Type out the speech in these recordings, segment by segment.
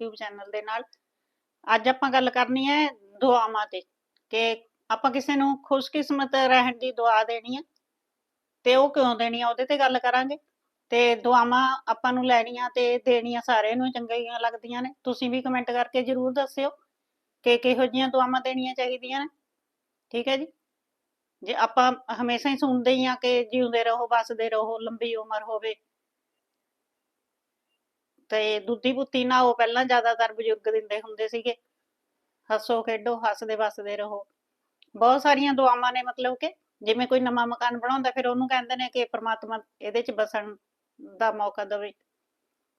YouTube channel ਦੇ ਨਾਲ। ਅੱਜ ਆਪਾਂ ਗੱਲ ਕਰਨੀ ਹੈ ਦੁਆਵਾਂ ਤੇ, ਕਿ ਆਪਾਂ ਕਿਸੇ ਨੂੰ ਖੁਸ਼ਕਿਸਮਤ ਰਹਿਣ ਦੀ ਦੁਆ ਦੇਣੀ ਹੈ ਤੇ ਉਹ ਕਿਉਂ ਦੇਣੀ ਆ ਉਹਦੇ ਤੇ ਗੱਲ ਕਰਾਂਗੇ। ਤੇ ਦੁਆਵਾਂ ਆਪਾਂ ਨੂੰ ਲੈਣੀਆਂ ਤੇ ਦੇਣੀਆਂ ਸਾਰਿਆਂ ਨੂੰ ਚੰਗੀਆਂ ਲੱਗਦੀਆਂ ਨੇ। ਤੁਸੀਂ ਵੀ ਕਮੈਂਟ ਕਰਕੇ ਜਰੂਰ ਦੱਸਿਓ ਕਿ ਕਿਹੋ ਜਿਹੀਆਂ ਦੁਆਵਾਂ ਦੇਣੀਆਂ ਚਾਹੀਦੀਆਂ ਨੇ। ਠੀਕ ਹੈ ਜੀ? ਜੇ ਆਪਾਂ ਹਮੇਸ਼ਾ ਹੀ ਸੁਣਦੇ ਹੀ ਆ ਕਿ ਜਿਉਂਦੇ ਰਹੋ, ਵਸਦੇ ਰਹੋ, ਲੰਬੀ ਉਮਰ ਹੋਵੇ ਤੇ ਦੁੱਧੀ ਬੁੱਤੀ ਨਾ ਉਹ ਪਹਿਲਾਂ ਜ਼ਿਆਦਾਤਰ ਬਜ਼ੁਰਗ ਦਿੰਦੇ ਹੁੰਦੇ ਸੀਗੇ। ਹੱਸੋ, ਖੇਡੋ, ਹੱਸਦੇ, ਵਸਦੇ ਰਹੋ। ਬਹੁਤ ਸਾਰੀਆਂ ਦੁਆਵਾਂ ਨੇ ਮਤਲਬ ਕਿ ਜਿਵੇਂ ਕੋਈ ਨਵਾਂ ਮਕਾਨ ਬਣਾਉਂਦਾ, ਫਿਰ ਉਹਨੂੰ ਕਹਿੰਦੇ ਨੇ ਕਿ ਪ੍ਰਮਾਤਮਾ ਇਹਦੇ 'ਚ ਬਸਣ ਦਾ ਮੌਕਾ ਦੇਵੇ।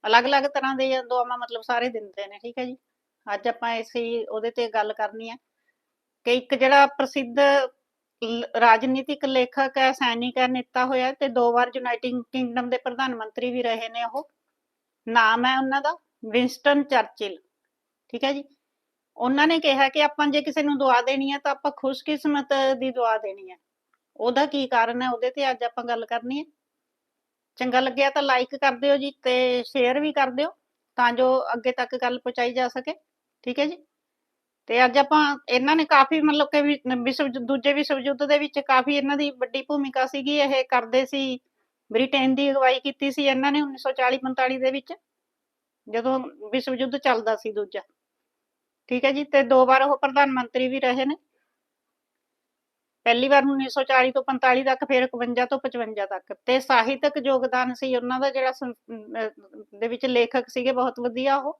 ਅਲੱਗ-ਅਲੱਗ ਤਰ੍ਹਾਂ ਦੇ ਦੁਆਵਾਂ ਮਤਲਬ ਸਾਰੇ ਦਿੰਦੇ ਨੇ, ਠੀਕ ਹੈ ਜੀ? ਅੱਜ ਆਪਾਂ ਇਸੇ ਉਹਦੇ ਤੇ ਗੱਲ ਕਰਨੀ ਹੈ ਕਿ ਇੱਕ ਜਿਹੜਾ ਪ੍ਰਸਿੱਧ ਰਾਜਨੀਤਿਕ ਲੇਖਕ ਹੈ, ਸੈਨਿਕ ਹੈ, ਨੇਤਾ ਹੋਇਆ ਤੇ ਦੋ ਵਾਰ ਯੂਨਾਈਟਿਡ ਕਿੰਗਡਮ ਦੇ ਪ੍ਰਧਾਨ ਮੰਤਰੀ ਵੀ ਰਹੇ ਨੇ ਉਹ। ਨਾਮ ਹੈ ਉਹਨਾਂ ਦਾ, ਵਿੰਸਟਨ ਚਰਚਿਲ। ਠੀਕ ਹੈ ਜੀ? ਉਹਨਾਂ ਨੇ ਕਿਹਾ ਕਿ ਆਪਾਂ ਜੇ ਕਿਸੇ ਨੂੰ ਦੁਆ ਦੇਣੀ ਹੈ ਤਾਂ ਆਪਾਂ ਖੁਸ਼ਕਿਸਮਤ ਦੀ ਦੁਆ ਦੇਣੀ ਹੈ। ਉਹਦਾ ਕੀ ਕਾਰਨ ਹੈ? ਉਹਦੇ ਤੇ ਅੱਜ ਆਪਾਂ ਗੱਲ ਕਰਨੀ ਹੈ। ਚੰਗਾ ਲੱਗਿਆ ਤਾਂ ਲਾਈਕ ਕਰ ਦਿਓ ਜੀ ਤੇ ਸ਼ੇਅਰ ਵੀ ਕਰ ਦਿਓ ਤਾਂ ਜੋ ਅੱਗੇ ਤੱਕ ਗੱਲ ਪਹੁੰਚਾਈ ਜਾ ਸਕੇ। ਠੀਕ ਹੈ ਜੀ? ਤੇ ਅੱਜ ਆਪਾਂ, ਇਹਨਾਂ ਨੇ ਕਾਫੀ ਮਤਲਬ ਕਿ ਵਿਸ਼ਵ ਦੂਜੇ ਵਿਸ਼ਵ ਯੁੱਧ ਦੇ ਵਿੱਚ ਕਾਫੀ ਇਹਨਾਂ ਦੀ ਵੱਡੀ ਭੂਮਿਕਾ ਸੀਗੀ, ਇਹ ਕਰਦੇ ਸੀ ਬ੍ਰਿਟੇਨ ਦੀ ਅਗਵਾਈ ਕੀਤੀ ਸੀ ਇਹਨਾਂ ਨੇ 1940-45 ਦੇ ਵਿੱਚ, ਜਦੋਂ ਵਿਸ਼ਵ ਯੁੱਧ ਚੱਲਦਾ ਸੀ ਦੂਜਾ। ਠੀਕ ਹੈ ਜੀ, ਤੇ ਦੋ ਵਾਰ ਉਹ ਪ੍ਰਧਾਨ ਮੰਤਰੀ ਵੀ ਰਹੇ ਨੇ। ਪਹਿਲੀ ਵਾਰ 1940 ਤੋਂ 45 ਤੱਕ, ਫਿਰ 51 ਤੋਂ 55 ਤੱਕ। ਤੇ ਸਾਹਿਤਕ ਯੋਗਦਾਨ ਸੀ ਉਹਨਾਂ ਦਾ, ਜਿਹੜਾ ਦੇ ਵਿੱਚ ਲੇਖਕ ਸੀਗੇ, ਬਹੁਤ ਵਧੀਆ ਉਹ।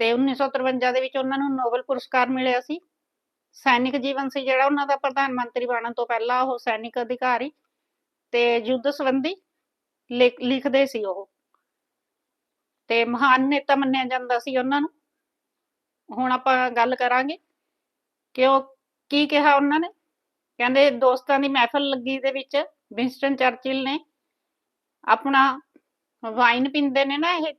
ਤੇ 1953 ਦੇ ਵਿੱਚ ਉਹਨਾਂ ਨੂੰ ਨੋਬਲ ਪੁਰਸਕਾਰ ਮਿਲਿਆ ਸੀ। ਸੈਨਿਕ ਜੀਵਨ ਸੀ ਜਿਹੜਾ ਉਹਨਾਂ ਦਾ ਪ੍ਰਧਾਨ ਮੰਤਰੀ ਬਣਨ ਤੋਂ ਪਹਿਲਾਂ ਉਹ ਸੈਨਿਕ ਅਧਿਕਾਰੀ। ਤੇ ਯੁੱਧ ਸੰਬੰਧੀ ਲਿਖ- ਲਿਖਦੇ ਸੀ ਉਹ। ਤੇ ਮਹਾਨ ਨੇਤਾ ਮੰਨਿਆ ਜਾਂਦਾ ਸੀ ਉਹਨਾਂ ਨੂੰ। ਹੁਣ ਆਪਾਂ ਗੱਲ ਕਰਾਂਗੇ ਕਿ ਉਹ ਕੀ ਕਿਹਾ ਉਹਨਾਂ ਨੇ। ਕਹਿੰਦੇ ਦੋਸਤਾਂ ਦੀ ਮਹਿਫਲ ਲੱਗੀ ਦੇ ਵਿੱਚ ਵਿੰਸਟਨ ਚਰਚਿਲ ਨੇ ਆਪਣਾ ਵਾਈਨ ਪੀਂਦੇ ਨੇ ਨਾ ਇਹ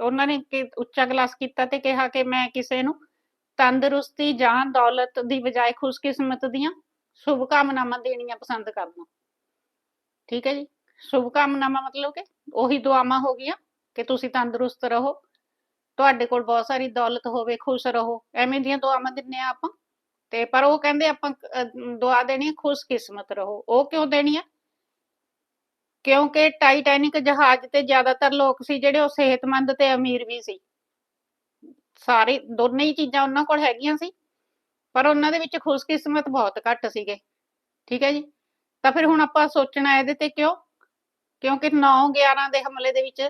ਉਹਨਾਂ ਨੇ ਕਿ ਉੱਚਾ ਗਲਾਸ ਕੀਤਾ ਤੇ ਕਿਹਾ ਕਿ ਮੈਂ ਕਿਸੇ ਨੂੰ ਤੰਦਰੁਸਤੀ ਜਾਂ ਦੌਲਤ ਦੀ ਬਜਾਏ ਖੁਸ਼ਕਿਸਮਤ ਦੀਆਂ ਸ਼ੁਭ ਕਾਮਨਾਵਾਂ ਦੇਣੀਆਂ ਪਸੰਦ ਕਰਦਾ। ਠੀਕ ਹੈ ਜੀ? ਸ਼ੁਭ ਕਾਮਨਾਵਾਂ ਮਤਲਬ ਕਿ ਉਹੀ ਦੁਆਵਾਂ ਹੋ ਗਈਆਂ ਕਿ ਤੁਸੀਂ ਤੰਦਰੁਸਤ ਰਹੋ, ਤੁਹਾਡੇ ਕੋਲ ਬਹੁਤ ਸਾਰੀ ਦੌਲਤ ਹੋਵੇ, ਖੁਸ਼ ਰਹੋ, ਐਵੇਂ ਦੀਆਂ ਦੁਆਵਾਂ ਦਿੰਨੇ ਆ ਆਪਾਂ। ਤੇ ਪਰ ਉਹ ਕਹਿੰਦੇ ਆਪਾਂ ਦੁਆ ਦੇਣੀ ਹੈ ਖੁਸ਼ਕਿਸਮਤ ਰਹੋ। ਉਹ ਕਿਉਂ ਦੇਣੀ ਹੈ ਕਿਉਂਕਿ ਟਾਈਟੈਨਿਕ ਜਹਾਜ਼ ਤੇ ਜ਼ਿਆਦਾਤਰ ਲੋਕ ਸੀ ਜਿਹੜੇ ਉਹ ਸਿਹਤਮੰਦ ਤੇ ਅਮੀਰ ਵੀ ਸੀ। ਸਾਰੇ, ਦੋਨੇ ਹੀ ਚੀਜ਼ਾਂ ਉਹਨਾਂ ਕੋਲ ਹੈਗੀਆਂ ਸੀ, ਪਰ ਉਹਨਾਂ ਦੇ ਵਿੱਚ ਖੁਸ਼ਕਿਸਮਤ ਬਹੁਤ ਘੱਟ ਸੀਗੇ। ਠੀਕ ਹੈ ਜੀ? ਤਾਂ ਫਿਰ ਹੁਣ ਆਪਾਂ ਸੋਚਣਾ ਇਹਦੇ ਤੇ ਕਿਉਂ? ਕਿਉਂਕਿ 9/11 ਦੇ ਹਮਲੇ ਦੇ ਵਿੱਚ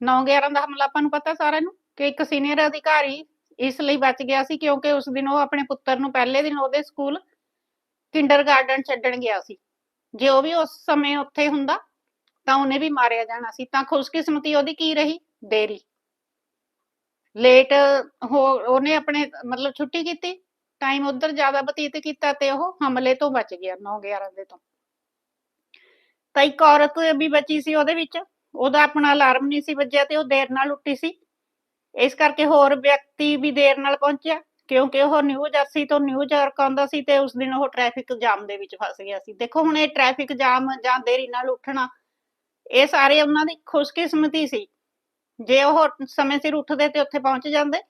9/11 ਦਾ ਹਮਲਾ ਆਪਾਂ ਨੂੰ ਪਤਾ ਸਾਰਿਆਂ ਨੂੰ ਕਿ ਇੱਕ ਸੀਨੀਅਰ ਅਧਿਕਾਰੀ ਇਸ ਲਈ ਬਚ ਗਿਆ ਸੀ ਕਿਉਂਕਿ ਉਸ ਦਿਨ ਉਹ ਆਪਣੇ ਪੁੱਤਰ ਨੂੰ ਪਹਿਲੇ ਦਿਨ ਉਹਦੇ ਸਕੂਲ ਕਿੰਡਰਗਾਰਟਨ ਛੱਡਣ ਗਿਆ ਸੀ। ਜੇ ਉਹ ਵੀ ਉਸ ਸਮੇਂ ਉੱਥੇ ਹੁੰਦਾ, ਤਾਂ ਉਹਨੇ ਵੀ ਮਾਰਿਆ ਜਾਣਾ ਸੀ। ਤਾਂ ਖੁਸ਼ਕਿਸਮਤੀ ਉਹਦੀ ਕੀ ਰਹੀ? ਦੇਰੀ। ਲੇਟ ਹੋ, ਉਹਨੇ ਆਪਣੇ ਮਤਲਬ ਛੁੱਟੀ ਕੀਤੀ ਟਾਈਮ ਉਧਰ ਜ਼ਿਆਦਾ ਬਤੀਤ ਕੀਤਾ ਤੇ ਉਹ ਹਮਲੇ ਤੋਂ ਬਚ ਗਿਆ 9/11 ਦੇ ਤੋਂ। ਤਾਂ ਇੱਕ ਔਰਤ ਵੀ ਬਚੀ ਸੀ ਉਹਦੇ ਵਿੱਚ। ਉਹਦਾ ਆਪਣਾ ਅਲਾਰਮ ਨਹੀਂ ਸੀ ਵੱਜਿਆ ਤੇ ਉਹ ਦੇਰ ਨਾਲ ਉੱਠੀ ਸੀ। ਇਸ ਕਰਕੇ ਹੋਰ ਵਿਅਕਤੀ ਵੀ ਦੇਰ ਨਾਲ ਪਹੁੰਚਿਆ, ਕਿਉਂਕਿ ਉਹ ਨਿਊ ਜਰਸੀ ਤੋਂ ਨਿਊਯਾਰਕ ਆਉਂਦਾ ਸੀ ਤੇ ਉਸ ਦਿਨ ਉਹ ਟ੍ਰੈਫਿਕ ਜਾਮ ਦੇ ਵਿੱਚ ਫਸ ਗਿਆ ਸੀ। ਦੇਖੋ, ਹੁਣ ਇਹ ਟ੍ਰੈਫਿਕ ਜਾਮ ਜਾਂ ਦੇਰੀ ਨਾਲ ਉੱਠਣਾ, ਇਹ ਸਾਰੇ ਉਹਨਾਂ ਦੀ ਖੁਸ਼ਕਿਸਮਤੀ ਸੀ। ਜੇ ਉਹ ਸਮੇਂ ਸਿਰ ਉੱਠਦੇ ਤੇ ਉੱਥੇ ਪਹੁੰਚ ਜਾਂਦੇ,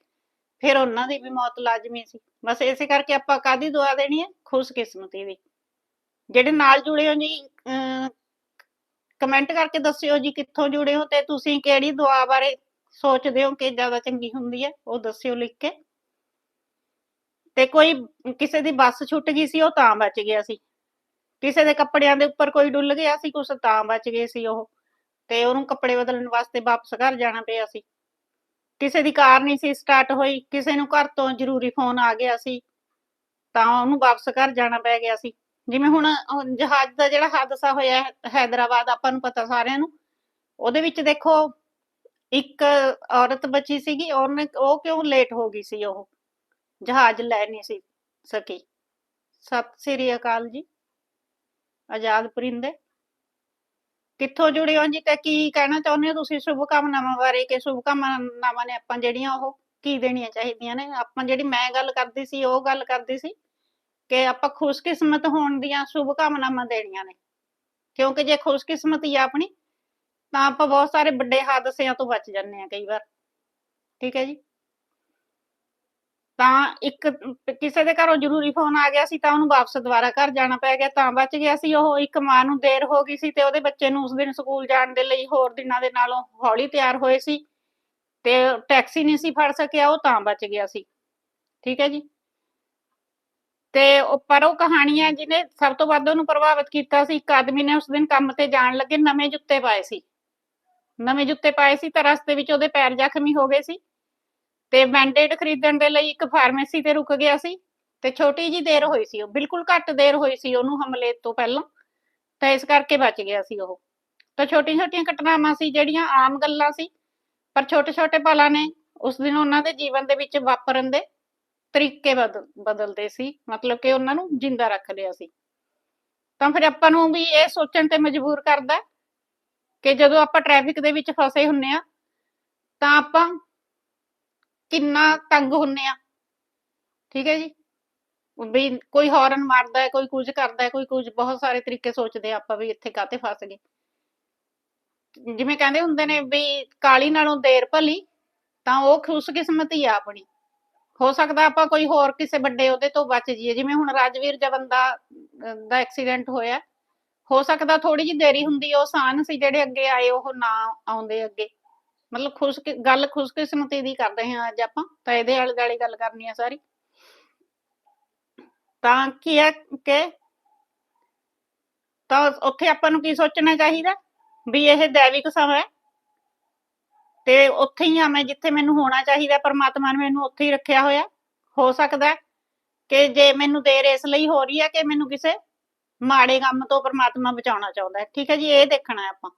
ਫਿਰ ਉਹਨਾਂ ਦੀ ਵੀ ਮੌਤ ਲਾਜ਼ਮੀ ਸੀ। ਬਸ ਇਸੇ ਕਰਕੇ ਆਪਾਂ ਕਾਦੀ ਦੁਆ ਦੇਣੀ ਹੈ? ਖੁਸ਼ਕਿਸਮਤੀ ਦੀ। ਜਿਹੜੇ ਨਾਲ ਜੁੜੇ ਹੋ ਜੀ ਕਮੈਂਟ ਕਰਕੇ ਦੱਸਿਓ ਜੀ ਕਿੱਥੋਂ ਜੁੜੇ ਹੋ ਤੇ ਤੁਸੀਂ ਕਿਹੜੀ ਦੁਆ ਬਾਰੇ ਸੋਚਦੇ ਹੋ ਕਿ ਜ਼ਿਆਦਾ ਚੰਗੀ ਹੁੰਦੀ ਹੈ, ਉਹ ਦੱਸਿਓ ਲਿਖ ਕੇ। ਤੇ ਕੋਈ ਕਿਸੇ ਦੀ ਬੱਸ ਛੁੱਟ ਗਈ ਸੀ, ਉਹ ਤਾਂ ਬਚ ਗਿਆ ਸੀ। ਕਿਸੇ ਦੇ ਕੱਪੜਿਆਂ ਦੇ ਉੱਪਰ ਕੋਈ ਡੁੱਲ ਗਿਆ ਸੀ, ਕੁਛ ਤਾਂ ਬਚ ਗਏ ਸੀ ਉਹ। ਤੇ ਉਹਨੂੰ ਕੱਪੜੇ ਬਦਲਣ ਵਾਸਤੇ ਵਾਪਸ ਘਰ ਜਾਣਾ ਪਿਆ ਸੀ। ਕਿਸੇ ਦੀ ਕਾਰ ਨਹੀਂ ਸੀ ਸਟਾਰਟ ਹੋਈ, ਕਿਸੇ ਨੂੰ ਘਰ ਤੋਂ ਜ਼ਰੂਰੀ ਫੋਨ ਆ ਗਿਆ ਸੀ, ਤਾਂ ਉਹਨੂੰ ਵਾਪਸ ਘਰ ਜਾਣਾ ਪੈ ਗਿਆ ਸੀ। ਜਿਵੇਂ ਹੁਣ ਉਹ ਜਹਾਜ਼ ਦਾ ਜਿਹੜਾ ਹਾਦਸਾ ਹੋਇਆ ਹੈ, ਹੈਦਰਾਬਾਦ, ਆਪਾਂ ਨੂੰ ਪਤਾ ਸਾਰਿਆਂ ਨੂੰ, ਉਹਦੇ ਵਿੱਚ ਦੇਖੋ, ਇੱਕ ਔਰਤ ਬਚੀ ਸੀਗੀ, ਉਹਨੇ, ਉਹ ਕਿਉਂ ਲੇਟ ਹੋ ਗਈ ਸੀ ਉਹ? ਜਹਾਜ਼ ਲੈ ਨਹੀਂ ਸੀ ਸਕੀ। ਸਤਿ ਸ੍ਰੀ ਅਕਾਲ ਜੀ। ਆਜ਼ਾਦ ਪਰਿੰਦੇ। ਕਿੱਥੋਂ ਜੁੜੇ ਹੋ ਜੀ ਤੇ ਕੀ ਕਹਿਣਾ ਚਾਹੁੰਦੇ ਹੋ ਤੁਸੀਂ? ਸ਼ੁਭ ਕਾਮਨਾਵਾਂ ਬਾਰੇ ਕਿ ਸ਼ੁਭ ਕਾਮਨਾਵਾਂ ਨੇ ਆਪਾਂ ਜਿਹੜੀਆਂ ਉਹ ਕੀ ਦੇਣੀਆਂ ਚਾਹੀਦੀਆਂ ਨੇ? ਆਪਾਂ ਜਿਹੜੀ ਮੈਂ ਗੱਲ ਕਰਦੀ ਸੀ, ਉਹ ਗੱਲ ਕਰਦੀ ਸੀ। ਕਿ ਆਪਾਂ ਖੁਸ਼ਕਿਸਮਤ ਹੋਣ ਦੀਆਂ ਸ਼ੁਭ ਕਾਮਨਾਵਾਂ ਦੇਣੀਆਂ ਨੇ। ਕਿਉਂਕਿ ਜੇ ਖੁਸ਼ਕਿਸਮਤੀ ਆ ਆਪਣੀ, ਤਾਂ ਆਪਾਂ ਬਹੁਤ ਸਾਰੇ ਵੱਡੇ ਹਾਦਸਿਆਂ ਤੋਂ ਬਚ ਜਾਂਦੇ ਆ ਕਈ ਵਾਰ। ਠੀਕ ਹੈ ਜੀ? ਤਾਂ ਇੱਕ ਕਿਸੇ ਦੇ ਘਰੋਂ ਜ਼ਰੂਰੀ ਫੋਨ ਆ ਗਿਆ ਸੀ, ਤਾਂ ਉਹਨੂੰ ਵਾਪਸ ਦੁਬਾਰਾ ਘਰ ਜਾਣਾ ਪੈ ਗਿਆ, ਤਾਂ ਬਚ ਗਿਆ ਸੀ। ਉਹ ਇੱਕ ਮਾਂ ਨੂੰ ਦੇਰ ਹੋ ਗਈ ਸੀ ਤੇ ਉਹਦੇ ਬੱਚੇ ਨੂੰ ਉਸ ਦਿਨ ਸਕੂਲ ਜਾਣ ਦੇ ਲਈ ਹੋਰ ਦਿਨਾਂ ਦੇ ਨਾਲੋਂ ਹੌਲੀ ਤਿਆਰ ਹੋਏ ਸੀ। ਤੇ ਟੈਕਸੀ ਨਹੀਂ ਸੀ ਫੜ ਸਕਿਆ, ਉਹ ਤਾਂ ਬਚ ਗਿਆ ਸੀ। ਠੀਕ ਹੈ ਜੀ? ਤੇ ਉਹ ਪਰ ਉਹ ਕਹਾਣੀ ਜਿਹਨੇ ਸਭ ਤੋਂ ਵੱਧ ਉਹਨੂੰ ਪ੍ਰਭਾਵਿਤ ਕੀਤਾ ਸੀ, ਇੱਕ ਆਦਮੀ ਨੇ ਉਸ ਦਿਨ ਕੰਮ ਤੇ ਜਾਣ ਲੱਗੇ, ਨਵੇਂ ਜੁੱਤੇ ਪਾਏ ਸੀ। ਨਵੇਂ ਜੁੱਤੇ ਪਾਏ ਸੀ ਤਾਂ ਰਸਤੇ ਵਿੱਚ ਉਹਦੇ ਪੈਰ ਜ਼ਖਮੀ ਹੋ ਗਏ ਸੀ ਤੇ ਬੈਂਡੇਡ ਖਰੀਦਣ ਦੇ ਲਈ ਇੱਕ ਫਾਰਮੇਸੀ ਤੇ ਰੁਕ ਗਿਆ ਸੀ ਤੇ ਛੋਟੀ ਜੀ ਦੇਰ ਹੋਈ ਸੀ ਉਹ, ਬਿਲਕੁਲ ਘੱਟ ਦੇਰ ਹੋਈ ਸੀ ਉਹਨੂੰ ਹਮਲੇ ਤੋਂ ਪਹਿਲਾਂ, ਤਾਂ ਇਸ ਕਰਕੇ ਬਚ ਗਿਆ ਸੀ ਉਹ। ਤਾਂ ਛੋਟੀਆਂ ਛੋਟੀਆਂ ਘਟਨਾਵਾਂ ਸੀ, ਜਿਹੜੀਆਂ ਆਮ ਗੱਲਾਂ ਸੀ, ਪਰ ਛੋਟੇ ਛੋਟੇ ਪਲਾਂ ਨੇ ਉਸ ਦਿਨ ਉਹਨਾਂ ਦੇ ਜੀਵਨ ਦੇ ਵਿੱਚ ਵਾਪਰਨ ਦੇ ਤਰੀਕੇ ਬਦਲ ਬਦਲਦੇ ਸੀ, ਮਤਲਬ ਕਿ ਉਹਨਾਂ ਨੂੰ ਜਿੰਦਾ ਰੱਖ ਲਿਆ ਸੀ। ਤਾਂ ਫਿਰ ਆਪਾਂ ਨੂੰ ਵੀ ਇਹ ਸੋਚਣ ਤੇ ਮਜਬੂਰ ਕਰਦਾ ਕਿ ਜਦੋਂ ਆਪਾਂ ਟ੍ਰੈਫਿਕ ਦੇ ਵਿੱਚ ਫਸੇ ਹੁੰਨੇ ਆ ਤਾਂ ਆਪਾਂ ਕਿੰਨਾ ਤੰਗ ਹੁੰਨੇ ਆ ਠੀਕ ਹੈ ਜੀ? ਵੀ ਕੋਈ ਹਾਰਨ ਮਾਰਦਾ ਹੈ, ਕੋਈ ਕੁਝ ਕਰਦਾ ਹੈ, ਕੋਈ ਕੁਝ, ਬਹੁਤ ਸਾਰੇ ਤਰੀਕੇ ਸੋਚਦੇ ਆ ਆਪਾਂ ਵੀ ਇੱਥੇ ਕਾਤੇ ਫਸ ਗਏ। ਜਿਵੇਂ ਕਹਿੰਦੇ ਹੁੰਦੇ ਨੇ ਵੀ ਕਾਲੀ ਨਾਲੋਂ ਦੇਰ ਭਲੀ, ਤਾਂ ਉਹ ਖੁਸ਼ਕਿਸਮਤੀ ਆ ਆਪਣੀ। ਹੋ ਸਕਦਾ ਆਪਾਂ ਕੋਈ ਹੋਰ ਕਿਸੇ ਵੱਡੇ ਉਹਦੇ ਤੋਂ ਬਚ ਜਾਈਏ। ਜਿਵੇਂ ਹੁਣ ਰਾਜਵੀਰ ਜਵੰਦਾ ਅਹ, ਦਾ ਐਕਸੀਡੈਂਟ ਹੋਇਆ। ਹੋ ਸਕਦਾ ਥੋੜੀ ਜਿਹੀ ਦੇਰੀ ਹੁੰਦੀ ਉਹ ਸਾਨ ਸੀ ਜਿਹੜੇ ਅੱਗੇ ਆਏ ਉਹ ਨਾ ਆਉਂਦੇ ਅੱਗੇ। ਮਤਲਬ ਖੁਸ਼ ਗੱਲ ਖੁਸ਼ਕਿਸਮਤੀ ਦੀ ਕਰ ਰਹੇ ਹਾਂ ਅੱਜ ਆਪਾਂ ਤਾਂ ਇਹਦੇ ਆਲੇ ਦੁਆਲੇ ਗੱਲ ਕਰਨੀ ਆ ਸਾਰੀ। ਤਾਂ ਕੀ ਹੈ ਕਿ ਤਾਂ ਉੱਥੇ ਆਪਾਂ ਨੂੰ ਕੀ ਸੋਚਣਾ ਚਾਹੀਦਾ? ਵੀ ਇਹ ਦੈਵਿਕ ਸਮਾਂ ਹੈ। ਤੇ ਉੱਥੇ ਹੀ ਆ ਮੈਂ ਜਿੱਥੇ ਮੈਨੂੰ ਹੋਣਾ ਚਾਹੀਦਾ, ਪਰਮਾਤਮਾ ਨੇ ਮੈਨੂੰ ਉੱਥੇ ਹੀ ਰੱਖਿਆ ਹੋਇਆ। ਹੋ ਸਕਦਾ ਕਿ ਜੇ ਮੈਨੂੰ ਦੇਰ ਇਸ ਲਈ ਹੋ ਰਹੀ ਹੈ ਕਿ ਮੈਨੂੰ ਕਿਸੇ ਮਾੜੇ ਕੰਮ ਤੋਂ ਪਰਮਾਤਮਾ ਬਚਾਉਣਾ ਚਾਹੁੰਦਾ ਹੈ। ਠੀਕ ਹੈ ਜੀ, ਇਹ ਦੇਖਣਾ ਹੈ ਆਪਾਂ।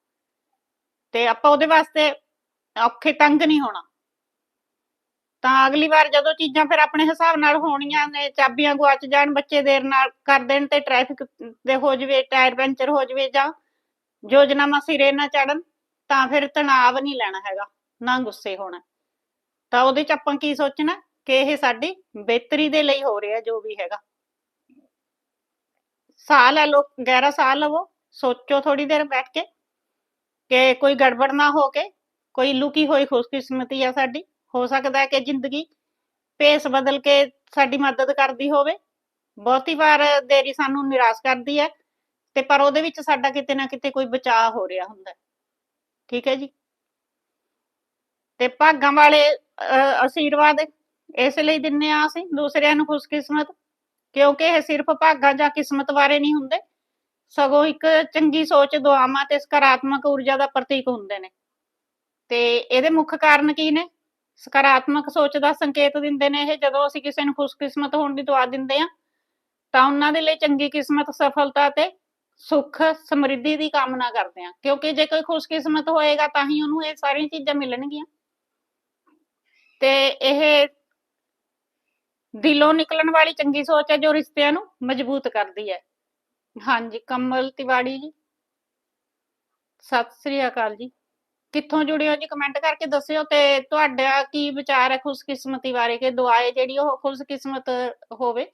ਤੇ ਆਪਾਂ ਉਹਦੇ ਵਾਸਤੇ ਔਖੇ ਤੰਗ ਨਹੀਂ ਹੋਣਾ। ਤਾਂ ਅਗਲੀ ਵਾਰ ਜਦੋਂ ਚੀਜ਼ਾਂ ਫਿਰ ਆਪਣੇ ਹਿਸਾਬ ਨਾਲ ਹੋਣੀਆਂ ਨੇ, ਚਾਬੀਆਂ ਗੁਆਚ ਜਾਣ, ਬੱਚੇ ਦੇਰ ਨਾਲ ਕਰ ਦੇਣ ਤੇ ਟ੍ਰੈਫਿਕ ਤੇ ਹੋ ਜਵੇ ਟਾਇਰ ਪੈਂਚਰ ਹੋ ਜਵੇ ਜਾਂ ਯੋਜਨਾਵਾਂ ਸਿਰੇ ਨਾ ਚੜਨ ਤਾਂ ਫਿਰ ਤਣਾਵ ਨਹੀਂ ਲੈਣਾ ਹੈਗਾ, ਨਾ ਗੁੱਸੇ ਹੋਣਾ। ਤਾਂ ਉਹਦੇ ਚ ਆਪਾਂ ਕੀ ਸੋਚਣਾ ਕਿ ਇਹ ਸਾਡੀ ਬਿਹਤਰੀ ਦੇ ਲਈ ਹੋ ਰਿਹਾ ਜੋ ਵੀ ਹੈਗਾ। ਸਾਹ ਲੈ ਲਓ, ਗਹਿਰਾ ਸਾਹ ਲਵੋ, ਸੋਚੋ ਥੋੜੀ ਦੇਰ ਬੈਠ ਕੇ ਕਿ ਕੋਈ ਗੜਬੜ ਨਾ ਹੋ ਕੇ, ਕੋਈ ਲੁਕੀ ਹੋਈ ਖੁਸ਼ਕਿਸਮਤੀ ਆ ਸਾਡੀ, ਹੋ ਸਕਦਾ ਹੈ ਕਿ ਜ਼ਿੰਦਗੀ ਭੇਸ ਬਦਲ ਕੇ ਸਾਡੀ ਮਦਦ ਕਰਦੀ ਹੋਵੇ। ਬਹੁਤੀ ਵਾਰ ਦੇਰੀ ਸਾਨੂੰ ਨਿਰਾਸ਼ ਕਰਦੀ ਹੈ, ਤੇ ਪਰ ਉਹਦੇ ਵਿੱਚ ਸਾਡਾ ਕਿਤੇ ਨਾ ਕਿਤੇ ਕੋਈ ਬਚਾਅ ਹੋ ਰਿਹਾ ਹੁੰਦਾ ਠੀਕ ਹੈ ਜੀ। ਤੇ ਭਾਗਾਂ ਵਾਲੇ ਅਹ, ਇਸ ਲਈ ਦਿੰਨੇ ਆ ਅਸੀਂ ਦੂਸਰਿਆਂ ਨੂੰ ਖੁਸ਼ਕਿਸਮਤ ਕਿਉਂਕਿ ਇਹ ਸਿਰਫ ਭਾਗਾਂ ਜਾਂ ਕਿਸਮਤ ਬਾਰੇ ਨਹੀਂ ਹੁੰਦੇ। ਸਗੋਂ ਇੱਕ ਚੰਗੀ ਸੋਚ ਦੁਆਵਾਂ ਤੇ ਸਕਾਰਾਤਮਕ ਊਰਜਾ ਦਾ ਪ੍ਰਤੀਕ ਹੁੰਦੇ ਨੇ। ਤੇ ਇਹਦੇ ਮੁੱਖ ਕਾਰਨ ਕੀ ਨੇ? ਸਕਾਰਾਤਮਕ ਸੋਚ ਦਾ ਸੰਕੇਤ ਦਿੰਦੇ ਨੇ ਇਹ। ਜਦੋਂ ਅਸੀਂ ਕਿਸੇ ਨੂੰ ਖੁਸ਼ਕਿਸਮਤ ਹੋਣ ਦੀ ਦੁਆ ਦਿੰਦੇ ਆ ਤਾਂ ਉਹਨਾਂ ਦੇ ਲਈ ਚੰਗੀ ਕਿਸਮਤ ਸਫਲਤਾ ਤੇ ਸੁੱਖ ਸਮਰਿੱਧੀ ਦੀ ਕਾਮਨਾ ਕਰਦੇ ਆ ਕਿਉਂਕਿ ਜੇ ਕੋਈ ਖੁਸ਼ਕਿਸਮਤ ਹੋਏਗਾ ਤਾਂ ਹੀ ਉਹਨੂੰ ਇਹ ਸਾਰੀਆਂ ਚੀਜ਼ਾਂ ਮਿਲਣਗੀਆਂ। ਤੇ ਇਹ ਦਿਲੋਂ ਨਿਕਲਣ ਵਾਲੀ ਚੰਗੀ ਸੋਚ ਹੈ ਜੋ ਰਿਸ਼ਤਿਆਂ ਨੂੰ ਮਜ਼ਬੂਤ ਕਰਦੀ ਹੈ। ਹਾਂਜੀ, ਕਮਲ ਤਿਵਾੜੀ ਜੀ। ਸਤਿ ਸ੍ਰੀ ਅਕਾਲ ਜੀ। ਕਿੱਥੋਂ ਜੁੜੇ ਹੋ ਜੀ ਕਮੈਂਟ ਕਰਕੇ ਦੱਸਿਓ ਤੇ ਤੁਹਾਡਾ ਕੀ ਵਿਚਾਰ ਹੈ ਖੁਸ਼ਕਿਸਮਤੀ ਬਾਰੇ? ਕਿ ਦੁਆਏ ਜਿਹੜੀ ਉਹ ਖੁਸ਼ਕਿਸਮਤ ਹੋਵੇ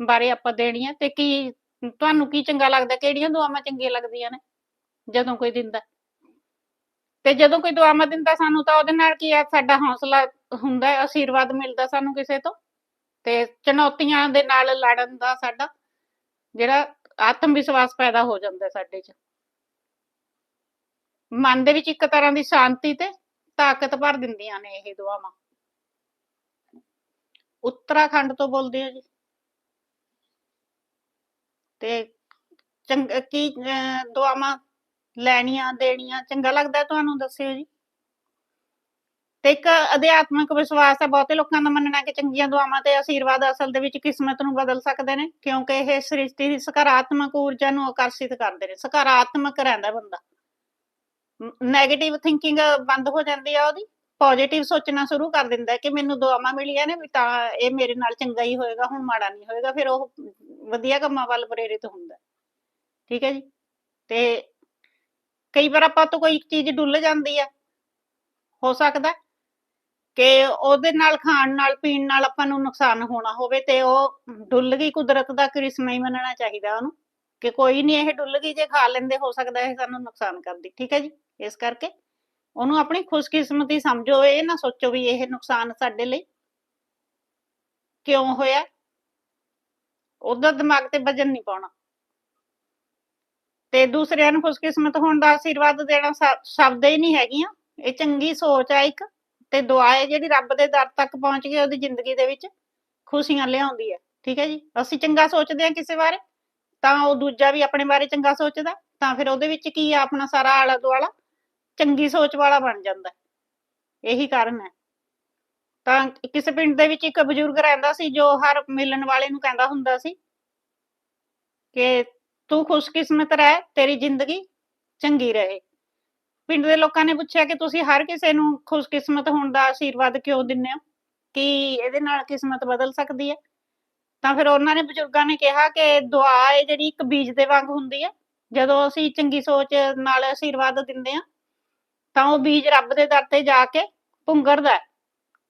ਬਾਰੇ ਆਪਾਂ ਦੇਣੀ ਹੈ ਤੇ ਕੀ ਤੁਹਾਨੂੰ ਕੀ ਚੰਗਾ ਲੱਗਦਾ, ਕਿਹੜੀਆਂ ਦੁਆਵਾਂ ਚੰਗੀਆਂ ਲੱਗਦੀਆਂ ਨੇ ਜਦੋਂ ਕੋਈ ਦਿੰਦਾ? ਤੇ ਜਦੋਂ ਕੋਈ ਦੁਆਵਾਂ ਦਿੰਦਾ ਸਾਨੂੰ ਤਾਂ ਉਹਦੇ ਨਾਲ ਕੀ ਹੈ ਸਾਡਾ ਹੌਸਲਾ ਹੁੰਦਾ ਹੈ ਆਸ਼ੀਰਵਾਦ ਮਿਲਦਾ ਸਾਨੂੰ ਕਿਸੇ ਤੋਂ ਤੇ ਚੁਣੌਤੀਆਂ ਦੇ ਨਾਲ ਲੜਨ ਦਾ ਸਾਡਾ ਜਿਹੜਾ ਆਤਮ ਵਿਸ਼ਵਾਸ ਪੈਦਾ ਹੋ ਜਾਂਦਾ ਸਾਡੇ 'ਚ। ਮਨ ਦੇ ਵਿੱਚ ਇੱਕ ਤਰ੍ਹਾਂ ਦੀ ਸ਼ਾਂਤੀ ਤੇ ਤਾਕਤ ਭਰ ਦਿੰਦੀਆਂ ਨੇ ਇਹ ਦੁਆਵਾਂ। ਉੱਤਰਾਖੰਡ ਤੋਂ ਬੋਲਦੇ ਆ ਜੀ। ਤੇ ਚੰਗ ਕੀ ਅਹ, ਦੁਆਵਾਂ ਲੈਣੀਆਂ ਦੇਣੀਆਂ ਚੰਗਾ ਲੱਗਦਾ ਤੁਹਾਨੂੰ ਦੱਸਿਓ ਜੀ? ਤੇ ਇੱਕ ਅਧਿਆਤਮਿਕ ਵਿਸ਼ਵਾਸ ਹੈ ਬਹੁਤੇ ਲੋਕਾਂ ਦਾ ਮੰਨਣਾ ਹੈ ਕਿ ਚੰਗੀਆਂ ਦੁਆਵਾਂ ਤੇ ਆਸ਼ੀਰਵਾਦ ਅਸਲ ਦੇ ਵਿੱਚ ਕਿਸਮਤ ਨੂੰ ਬਦਲ ਸਕਦੇ ਨੇ ਕਿਉਂਕਿ ਇਹ ਸ੍ਰਿਸ਼ਟੀ ਦੀ ਸਕਾਰਾਤਮਕ ਊਰਜਾ ਨੂੰ ਆਕਰਸ਼ਿਤ ਕਰਦੇ ਨੇ ਸਕਾਰਾਤਮਕ ਰਹਿੰਦਾ ਬੰਦਾ। ਨੈਗੇਟਿਵ ਥਿੰਕਿੰਗ ਬੰਦ ਹੋ ਜਾਂਦੀ ਆ ਉਹਦੀ ਪੋਜ਼ਿਟਿਵ ਸੋਚਣਾ ਸ਼ੁਰੂ ਕਰ ਦਿੰਦਾ ਹੈ ਕਿ ਮੈਨੂੰ ਦੁਆਵਾਂ ਮਿਲੀਆਂ ਨੇ ਵੀ ਤਾਂ ਇਹ ਮੇਰੇ ਨਾਲ ਚੰਗਾ ਹੀ ਹੋਏਗਾ ਹੁਣ ਮਾੜਾ ਨਹੀਂ ਹੋਏਗਾ ਫਿਰ ਉਹ ਵਧੀਆ ਕੰਮਾਂ ਵੱਲ ਪ੍ਰੇਰਿਤ ਹੁੰਦਾ ਠੀਕ ਹੈ ਜੀ? ਤੇ ਕਈ ਵਾਰ ਆਪਾਂ ਤੋਂ ਕੋਈ ਚੀਜ਼ ਡੁੱਲ ਜਾਂਦੀ ਹੈ ਹੋ ਸਕਦਾ ਕਿ ਉਹਦੇ ਨਾਲ, ਖਾਣ ਨਾਲ, ਪੀਣ ਨਾਲ ਆਪਾਂ ਨੂੰ ਨੁਕਸਾਨ ਹੋਣਾ ਹੋਵੇ ਤੇ ਉਹ ਡੁੱਲ ਗਈ ਕੁਦਰਤ ਦਾ ਕਰਿਸ਼ਮਾ ਹੀ ਮੰਨਣਾ ਚਾਹੀਦਾ ਉਹਨੂੰ। ਕਿ ਕੋਈ ਨਹੀਂ, ਇਹ ਡੁੱਲ ਗਈ ਜੇ ਖਾ ਲੈਂਦੇ, ਹੋ ਸਕਦਾ ਇਹ ਸਾਨੂੰ ਨੁਕਸਾਨ ਕਰਦੀ। ਠੀਕ ਹੈ ਜੀ? ਇਸ ਕਰਕੇ ਉਹਨੂੰ ਆਪਣੀ ਖੁਸ਼ਕਿਸਮਤੀ ਸਮਝੋ, ਇਹ ਨਾ ਸੋਚੋ ਵੀ ਇਹ ਨੁਕਸਾਨ ਸਾਡੇ ਲਈ ਕਿਉਂ ਹੋਇਆ। ਉਹਦਾ ਦਿਮਾਗ ਤੇ ਵਜਨ ਨਹੀਂ ਪਾਉਣਾ। ਤੇ ਦੂਸਰਿਆਂ ਨੂੰ ਖੁਸ਼ਕਿਸਮਤ ਹੋਣ ਦਾ ਆਸ਼ੀਰਵਾਦ ਦੇਣਾ ਸ਼ਬਦ ਹੀ ਨਹੀਂ ਹੈਗੀਆਂ। ਇਹ ਚੰਗੀ ਸੋਚ ਆ ਇੱਕ, ਤੇ ਦੁਆ ਹੈ ਜਿਹੜੀ ਰੱਬ ਦੇ ਦਰ ਤੱਕ ਪਹੁੰਚ ਕੇ ਉਹਦੀ ਜ਼ਿੰਦਗੀ ਦੇ ਵਿੱਚ ਖੁਸ਼ੀਆਂ ਲਿਆਉਂਦੀ ਹੈ। ਠੀਕ ਹੈ ਜੀ? ਅਸੀਂ ਚੰਗਾ ਸੋਚਦੇ ਹਾਂ ਕਿਸੇ ਬਾਰੇ, ਤਾਂ ਉਹ ਦੂਜਾ ਵੀ ਆਪਣੇ ਬਾਰੇ ਚੰਗਾ ਸੋਚਦਾ, ਤਾਂ ਫਿਰ ਉਹਦੇ ਵਿੱਚ ਕੀ ਆ ਆਪਣਾ ਸਾਰਾ ਆਲਾ ਦੁਆਲਾ? ਚੰਗੀ ਸੋਚ ਵਾਲਾ ਬਣ ਜਾਂਦਾ। ਇਹੀ ਕਾਰਨ ਹੈ। ਤਾਂ ਕਿਸੇ ਪਿੰਡ ਦੇ ਵਿੱਚ ਇੱਕ ਬਜ਼ੁਰਗ ਰਹਿੰਦਾ ਸੀ ਜੋ ਹਰ ਮਿਲਣ ਵਾਲੇ ਨੂੰ ਕਹਿੰਦਾ ਹੁੰਦਾ ਸੀ ਕਿ ਤੂੰ ਖੁਸ਼ਕਿਸਮਤ ਰਹਿ, ਤੇਰੀ ਜ਼ਿੰਦਗੀ ਚੰਗੀ ਰਹੇ। ਪਿੰਡ ਦੇ ਲੋਕਾਂ ਨੇ ਪੁੱਛਿਆ ਕਿ ਤੁਸੀਂ ਹਰ ਕਿਸੇ ਨੂੰ ਖੁਸ਼ਕਿਸਮਤ ਹੋਣ ਦਾ ਆਸ਼ੀਰਵਾਦ ਕਿਉਂ ਦਿੰਦੇ ਹੋ? ਕਿ ਇਹਦੇ ਨਾਲ ਕਿਸਮਤ ਬਦਲ ਸਕਦੀ ਹੈ? ਤਾਂ ਫਿਰ ਉਹਨਾਂ ਨੇ ਬਜ਼ੁਰਗਾਂ ਨੇ ਕਿਹਾ ਕਿ ਦੁਆ ਹੈ ਜਿਹੜੀ ਇੱਕ ਬੀਜ ਦੇ ਵਾਂਗ ਹੁੰਦੀ ਹੈ, ਜਦੋਂ ਅਸੀਂ ਚੰਗੀ ਸੋਚ ਨਾਲ ਆਸ਼ੀਰਵਾਦ ਦਿੰਦੇ ਹਾਂ, ਤਾਂ ਉਹ ਬੀਜ ਰੱਬ ਦੇ ਦਰ ਤੇ ਜਾ ਕੇ ਪੁੰਗਰਦਾ ਹੈ।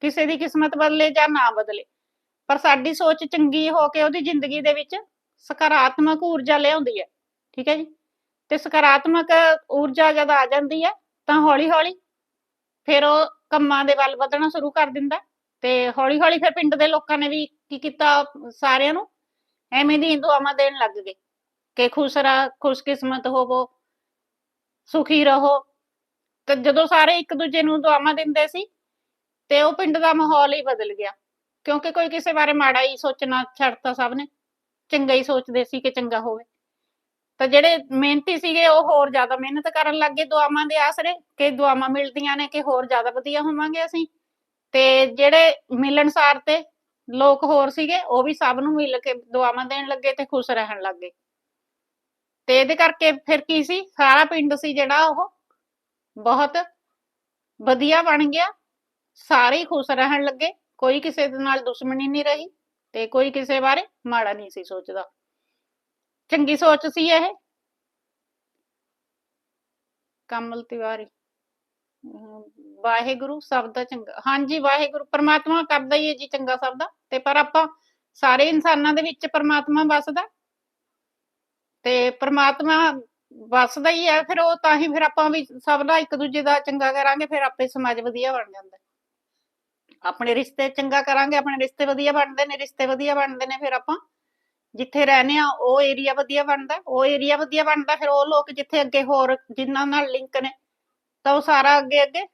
ਕਿਸੇ ਦੀ ਕਿਸਮਤ ਬਦਲੇ ਜਾਂ ਨਾ ਬਦਲੇ। ਪਰ ਸਾਡੀ ਸੋਚ ਚੰਗੀ ਹੋ ਕੇ ਉਹਦੀ ਜ਼ਿੰਦਗੀ ਦੇ ਵਿੱਚ ਸਕਾਰਾਤਮਕ ਊਰਜਾ ਲਿਆਉਂਦੀ ਹੈ। ਠੀਕ ਹੈ ਜੀ? ਤੇ ਸਕਾਰਾਤਮਕ ਊਰਜਾ ਜਦ ਆ ਜਾਂਦੀ ਹੈ, ਤਾਂ ਹੌਲੀ ਹੌਲੀ ਫਿਰ ਉਹ ਕੰਮਾਂ ਦੇ ਵੱਲ ਵਧਣਾ ਸ਼ੁਰੂ ਕਰ ਦਿੰਦਾ ਤੇ ਹੌਲੀ ਹੌਲੀ ਫਿਰ ਪਿੰਡ ਦੇ ਲੋਕਾਂ ਨੇ ਵੀ ਕੀ ਕੀਤਾ, ਸਾਰਿਆਂ ਨੂੰ? ਐਵੇਂ ਦੀ ਦੁਆਵਾਂ ਦੇਣ ਲੱਗ ਗਏ ਕਿ ਖੁਸ਼ ਰਹ, ਖੁਸ਼ਕਿਸਮਤ ਹੋਵੋ, ਸੁਖੀ ਰਹੋ। ਤੇ ਜਦੋਂ ਸਾਰੇ ਇੱਕ ਦੂਜੇ ਨੂੰ ਦੁਆਵਾਂ ਦਿੰਦੇ ਸੀ ਤੇ ਉਹ ਪਿੰਡ ਦਾ ਮਾਹੌਲ ਹੀ ਬਦਲ ਗਿਆ। ਕਿਉਂਕਿ ਕੋਈ ਕਿਸੇ ਬਾਰੇ ਮਾੜਾ ਹੀ ਸੋਚਣਾ ਛੱਡਤਾ ਸਭ ਨੇ। ਚੰਗਾ ਹੀ ਸੋਚਦੇ ਸੀ ਕਿ ਚੰਗਾ ਹੋਵੇ। ਤਾਂ ਜਿਹੜੇ ਮਿਹਨਤੀ ਸੀਗੇ, ਉਹ ਹੋਰ ਜ਼ਿਆਦਾ ਮਿਹਨਤ ਕਰਨ ਲੱਗ ਗਏ ਦੁਆਵਾਂ ਦੇ ਆਸਰੇ, ਕਿ ਦੁਆਵਾਂ ਮਿਲਦੀਆਂ ਨੇ, ਕਿ ਹੋਰ ਜ਼ਿਆਦਾ ਵਧੀਆ ਹੋਵਾਂਗੇ ਅਸੀਂ। ਤੇ ਜਿਹੜੇ ਮਿਲਣਸਾਰ ਤੇ ਲੋਕ ਹੋਰ ਸੀਗੇ, ਉਹ ਵੀ ਸਭ ਨੂੰ ਮਿਲ ਕੇ ਦੁਆਵਾਂ ਦੇਣ ਲੱਗੇ ਤੇ ਖੁਸ਼ ਰਹਿਣ ਲੱਗ ਗਏ। ਤੇ ਇਹਦੇ ਕਰਕੇ ਫਿਰ ਕੀ ਸੀ? ਸਾਰਾ ਪਿੰਡ ਸੀ ਜਿਹੜਾ ਉਹ ਬਹੁਤ ਵਧੀਆ ਬਣ ਗਿਆ। ਸਾਰੇ ਹੀ ਖੁਸ਼ ਰਹਿਣ ਲੱਗੇ। ਕੋਈ ਕਿਸੇ ਦੇ ਨਾਲ ਦੁਸ਼ਮਣੀ ਨਹੀਂ ਰਹੀ ਤੇ ਕੋਈ ਕਿਸੇ ਬਾਰੇ ਮਾੜਾ ਨਹੀਂ ਸੀ ਸੋਚਦਾ। ਚੰਗੀ ਸੋਚ ਸੀ ਇਹ। ਕਮਲ ਤਿਵਾਰੀ। ਵਾਹਿਗੁਰੂ ਸਭ ਦਾ ਚੰਗਾ। ਹਾਂਜੀ, ਵਾਹਿਗੁਰੂ। ਪਰਮਾਤਮਾ ਕਰਦਾ ਹੀ ਹੈ ਜੀ ਚੰਗਾ ਸਭ ਦਾ। ਤੇ ਪਰ ਆਪਾਂ ਸਾਰੇ ਇਨਸਾਨਾਂ ਦੇ ਵਿੱਚ ਪਰਮਾਤਮਾ ਵਸਦਾ। ਤੇ ਪਰਮਾਤਮਾ ਵਸਦਾ ਹੀ ਹੈ। ਫਿਰ ਉਹ ਤਾਂ ਹੀ ਫਿਰ ਆਪਾਂ ਵੀ ਸਭ ਦਾ ਇੱਕ ਦੂਜੇ ਦਾ ਚੰਗਾ ਕਰਾਂਗੇ, ਫਿਰ ਆਪੇ ਸਮਾਜ ਵਧੀਆ ਬਣ ਜਾਂਦਾ। ਆਪਣੇ ਰਿਸ਼ਤੇ ਚੰਗਾ ਕਰਾਂਗੇ, ਆਪਣੇ ਰਿਸ਼ਤੇ ਵਧੀਆ ਬਣਦੇ ਨੇ, ਰਿਸ਼ਤੇ ਵਧੀਆ ਬਣਦੇ ਨੇ ਫਿਰ ਆਪਾਂ। ਜਿੱਥੇ ਰਹਨੇ ਆ, ਉਹ ਏਰੀਆ ਵਧੀਆ ਬਣਦਾ, ਉਹ ਏਰੀਆ ਵਧੀਆ ਬਣਦਾ, ਫਿਰ ਉਹ ਲੋਕ ਜਿੱਥੇ ਅੱਗੇ ਹੋਰ ਜਿਨ੍ਹਾਂ ਨਾਲ ਲਿੰਕ ਨੇ, ਤਾਂ ਉਹ ਸਾਰਾ ਅੱਗੇ ਅੱਗੇ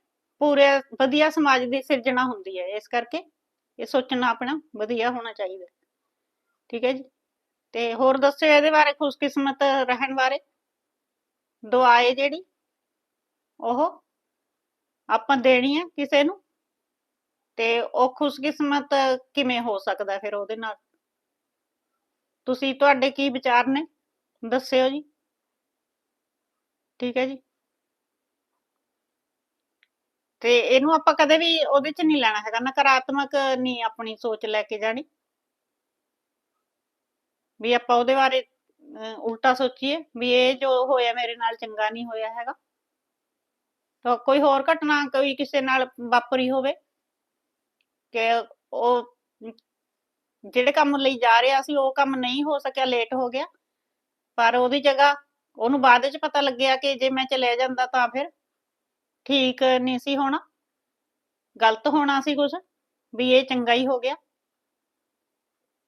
ਪੂਰੇ ਵਧੀਆ ਸਮਾਜ ਦੀ ਸਿਰਜਣਾ ਹੁੰਦੀ ਹੈ। ਇਸ ਕਰਕੇ ਇਹ ਸੋਚਣਾ ਆਪਣਾ ਵਧੀਆ ਹੋਣਾ ਚਾਹੀਦਾ। ਠੀਕ ਹੈ ਜੀ? ਤੇ ਹੋਰ ਦੱਸਿਓ ਇਹਦੇ ਬਾਰੇ ਖੁਸ਼ਕਿਸਮਤ ਰਹਿਣ ਬਾਰੇ? ਦੁਆਏ ਹੈ ਜਿਹੜੀ, ਉਹ ਆਪਾਂ ਦੇਣੀ ਆ ਕਿਸੇ ਨੂੰ? ਤੇ ਉਹ ਖੁਸ਼ਕਿਸਮਤ ਕਿਵੇਂ ਹੋ ਸਕਦਾ ਫਿਰ ਉਹਦੇ ਨਾਲ? ਤੁਸੀਂ ਤੁਹਾਡੇ ਕੀ ਵਿਚਾਰ ਨੇ? ਦੱਸਿਓ ਜੀ। ਠੀਕ ਹੈ ਜੀ। ਤੇ ਇਹਨੂੰ ਆਪਾਂ ਕਦੇ ਵੀ ਉਹਦੇ ਚ ਨਹੀਂ ਲੈਣਾ ਹੈਗਾ ਨਕਾਰਾਤਮਕ ਨਹੀਂ ਆਪਣੀ ਸੋਚ ਲੈ ਕੇ ਜਾਣੀ। ਵੀ ਆਪਾਂ ਉਹਦੇ ਬਾਰੇ ਉਲਟਾ ਸੋਚੀਏ ਵੀ ਇਹ ਜੋ ਹੋਇਆ ਮੇਰੇ ਨਾਲ ਚੰਗਾ ਨਹੀਂ ਹੋਇਆ ਹੈਗਾ। ਤਾਂ ਕੋਈ ਹੋਰ ਘਟਨਾ ਕੋਈ ਕਿਸੇ ਨਾਲ ਵਾਪਰੀ ਹੋਵੇ? ਕਿ ਉਹ ਜਿਹੜੇ ਕੰਮ ਲਈ ਜਾ ਰਿਹਾ ਸੀ, ਉਹ ਕੰਮ ਨਹੀਂ ਹੋ ਸਕਿਆ ਲੇਟ ਹੋ ਗਿਆ। ਪਰ ਉਹਦੀ ਜਗ੍ਹਾ ਉਹਨੂੰ ਬਾਅਦ ਵਿੱਚ ਪਤਾ ਲੱਗਿਆ ਕਿ ਜੇ ਮੈਂ ਚਲਿਆ ਜਾਂਦਾ ਤਾਂ ਫਿਰ ਠੀਕ ਨਹੀਂ ਸੀ ਹੋਣਾ। ਗਲਤ ਹੋਣਾ ਸੀ ਕੁਝ ਵੀ ਇਹ ਚੰਗਾ ਹੀ ਹੋ ਗਿਆ।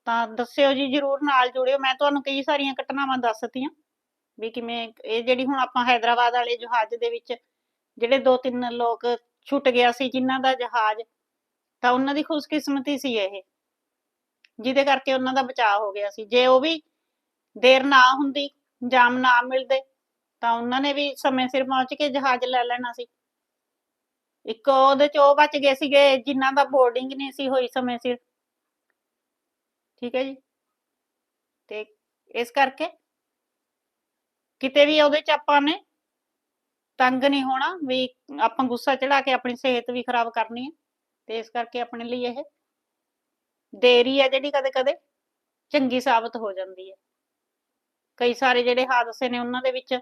ਤਾਂ ਦੱਸਿਓ ਜੀ, ਜਰੂਰ ਨਾਲ ਜੁੜਿਓ। ਮੈਂ ਤੁਹਾਨੂੰ ਕਈ ਸਾਰੀਆਂ ਘਟਨਾਵਾਂ ਦੱਸਤੀਆਂ ਵੀ ਕਿਵੇਂ ਇਹ ਜਿਹੜੀ ਹੁਣ ਆਪਾਂ ਹੈਦਰਾਬਾਦ ਵਾਲੇ ਜਹਾਜ਼ ਦੇ ਵਿੱਚ ਜਿਹੜੇ ਦੋ ਤਿੰਨ ਲੋਕ ਛੁੱਟ ਗਿਆ ਸੀ, ਜਿਨ੍ਹਾਂ ਦਾ ਜਹਾਜ਼ ਤਾਂ ਉਹਨਾਂ ਦੀ ਖੁਸ਼ਕਿਸਮਤੀ ਸੀ ਇਹ। ਜਿਹਦੇ ਕਰਕੇ ਉਹਨਾਂ ਦਾ ਬਚਾਅ ਹੋ ਗਿਆ ਸੀ। ਜੇ ਉਹ ਵੀ ਦੇਰ ਨਾ ਹੁੰਦੀ, ਜਾਮ ਨਾ ਮਿਲਦੇ, ਤਾਂ ਉਹਨਾਂ ਨੇ ਵੀ ਸਮੇਂ ਸਿਰ ਪਹੁੰਚ ਕੇ ਜਹਾਜ਼ ਲੈ ਲੈਣਾ ਸੀ। ਇੱਕ ਉਹਦੇ ਚ ਉਹ ਬਚ ਗਏ ਸੀਗੇ ਜਿਨ੍ਹਾਂ ਦਾ ਬੋਰਡਿੰਗ ਨਹੀਂ ਸੀ ਹੋਈ ਸਮੇਂ ਸਿਰ। ਠੀਕ ਹੈ ਜੀ? ਤੇ ਇਸ ਕਰਕੇ ਕਿਤੇ ਵੀ ਉਹਦੇ ਚ ਆਪਾਂ ਨੇ ਤੰਗ ਨਹੀਂ ਹੋਣਾ, ਵੀ ਆਪਾਂ ਗੁੱਸਾ ਚੜਾ ਕੇ ਆਪਣੀ ਸਿਹਤ ਵੀ ਖਰਾਬ ਕਰਨੀ ਹੈ। ਤੇ ਇਸ ਕਰਕੇ ਆਪਣੇ ਲਈ ਇਹ ਦੇਰੀ ਹੈ ਜਿਹੜੀ ਕਦੇ ਕਦੇ ਚੰਗੀ ਸਾਬਤ ਹੋ ਜਾਂਦੀ ਹੈ ਕਈ ਸਾਰੇ ਜਿਹੜੇ ਹਾਦਸੇ ਨੇ ਉਹਨਾਂ ਦੇ ਵਿੱਚ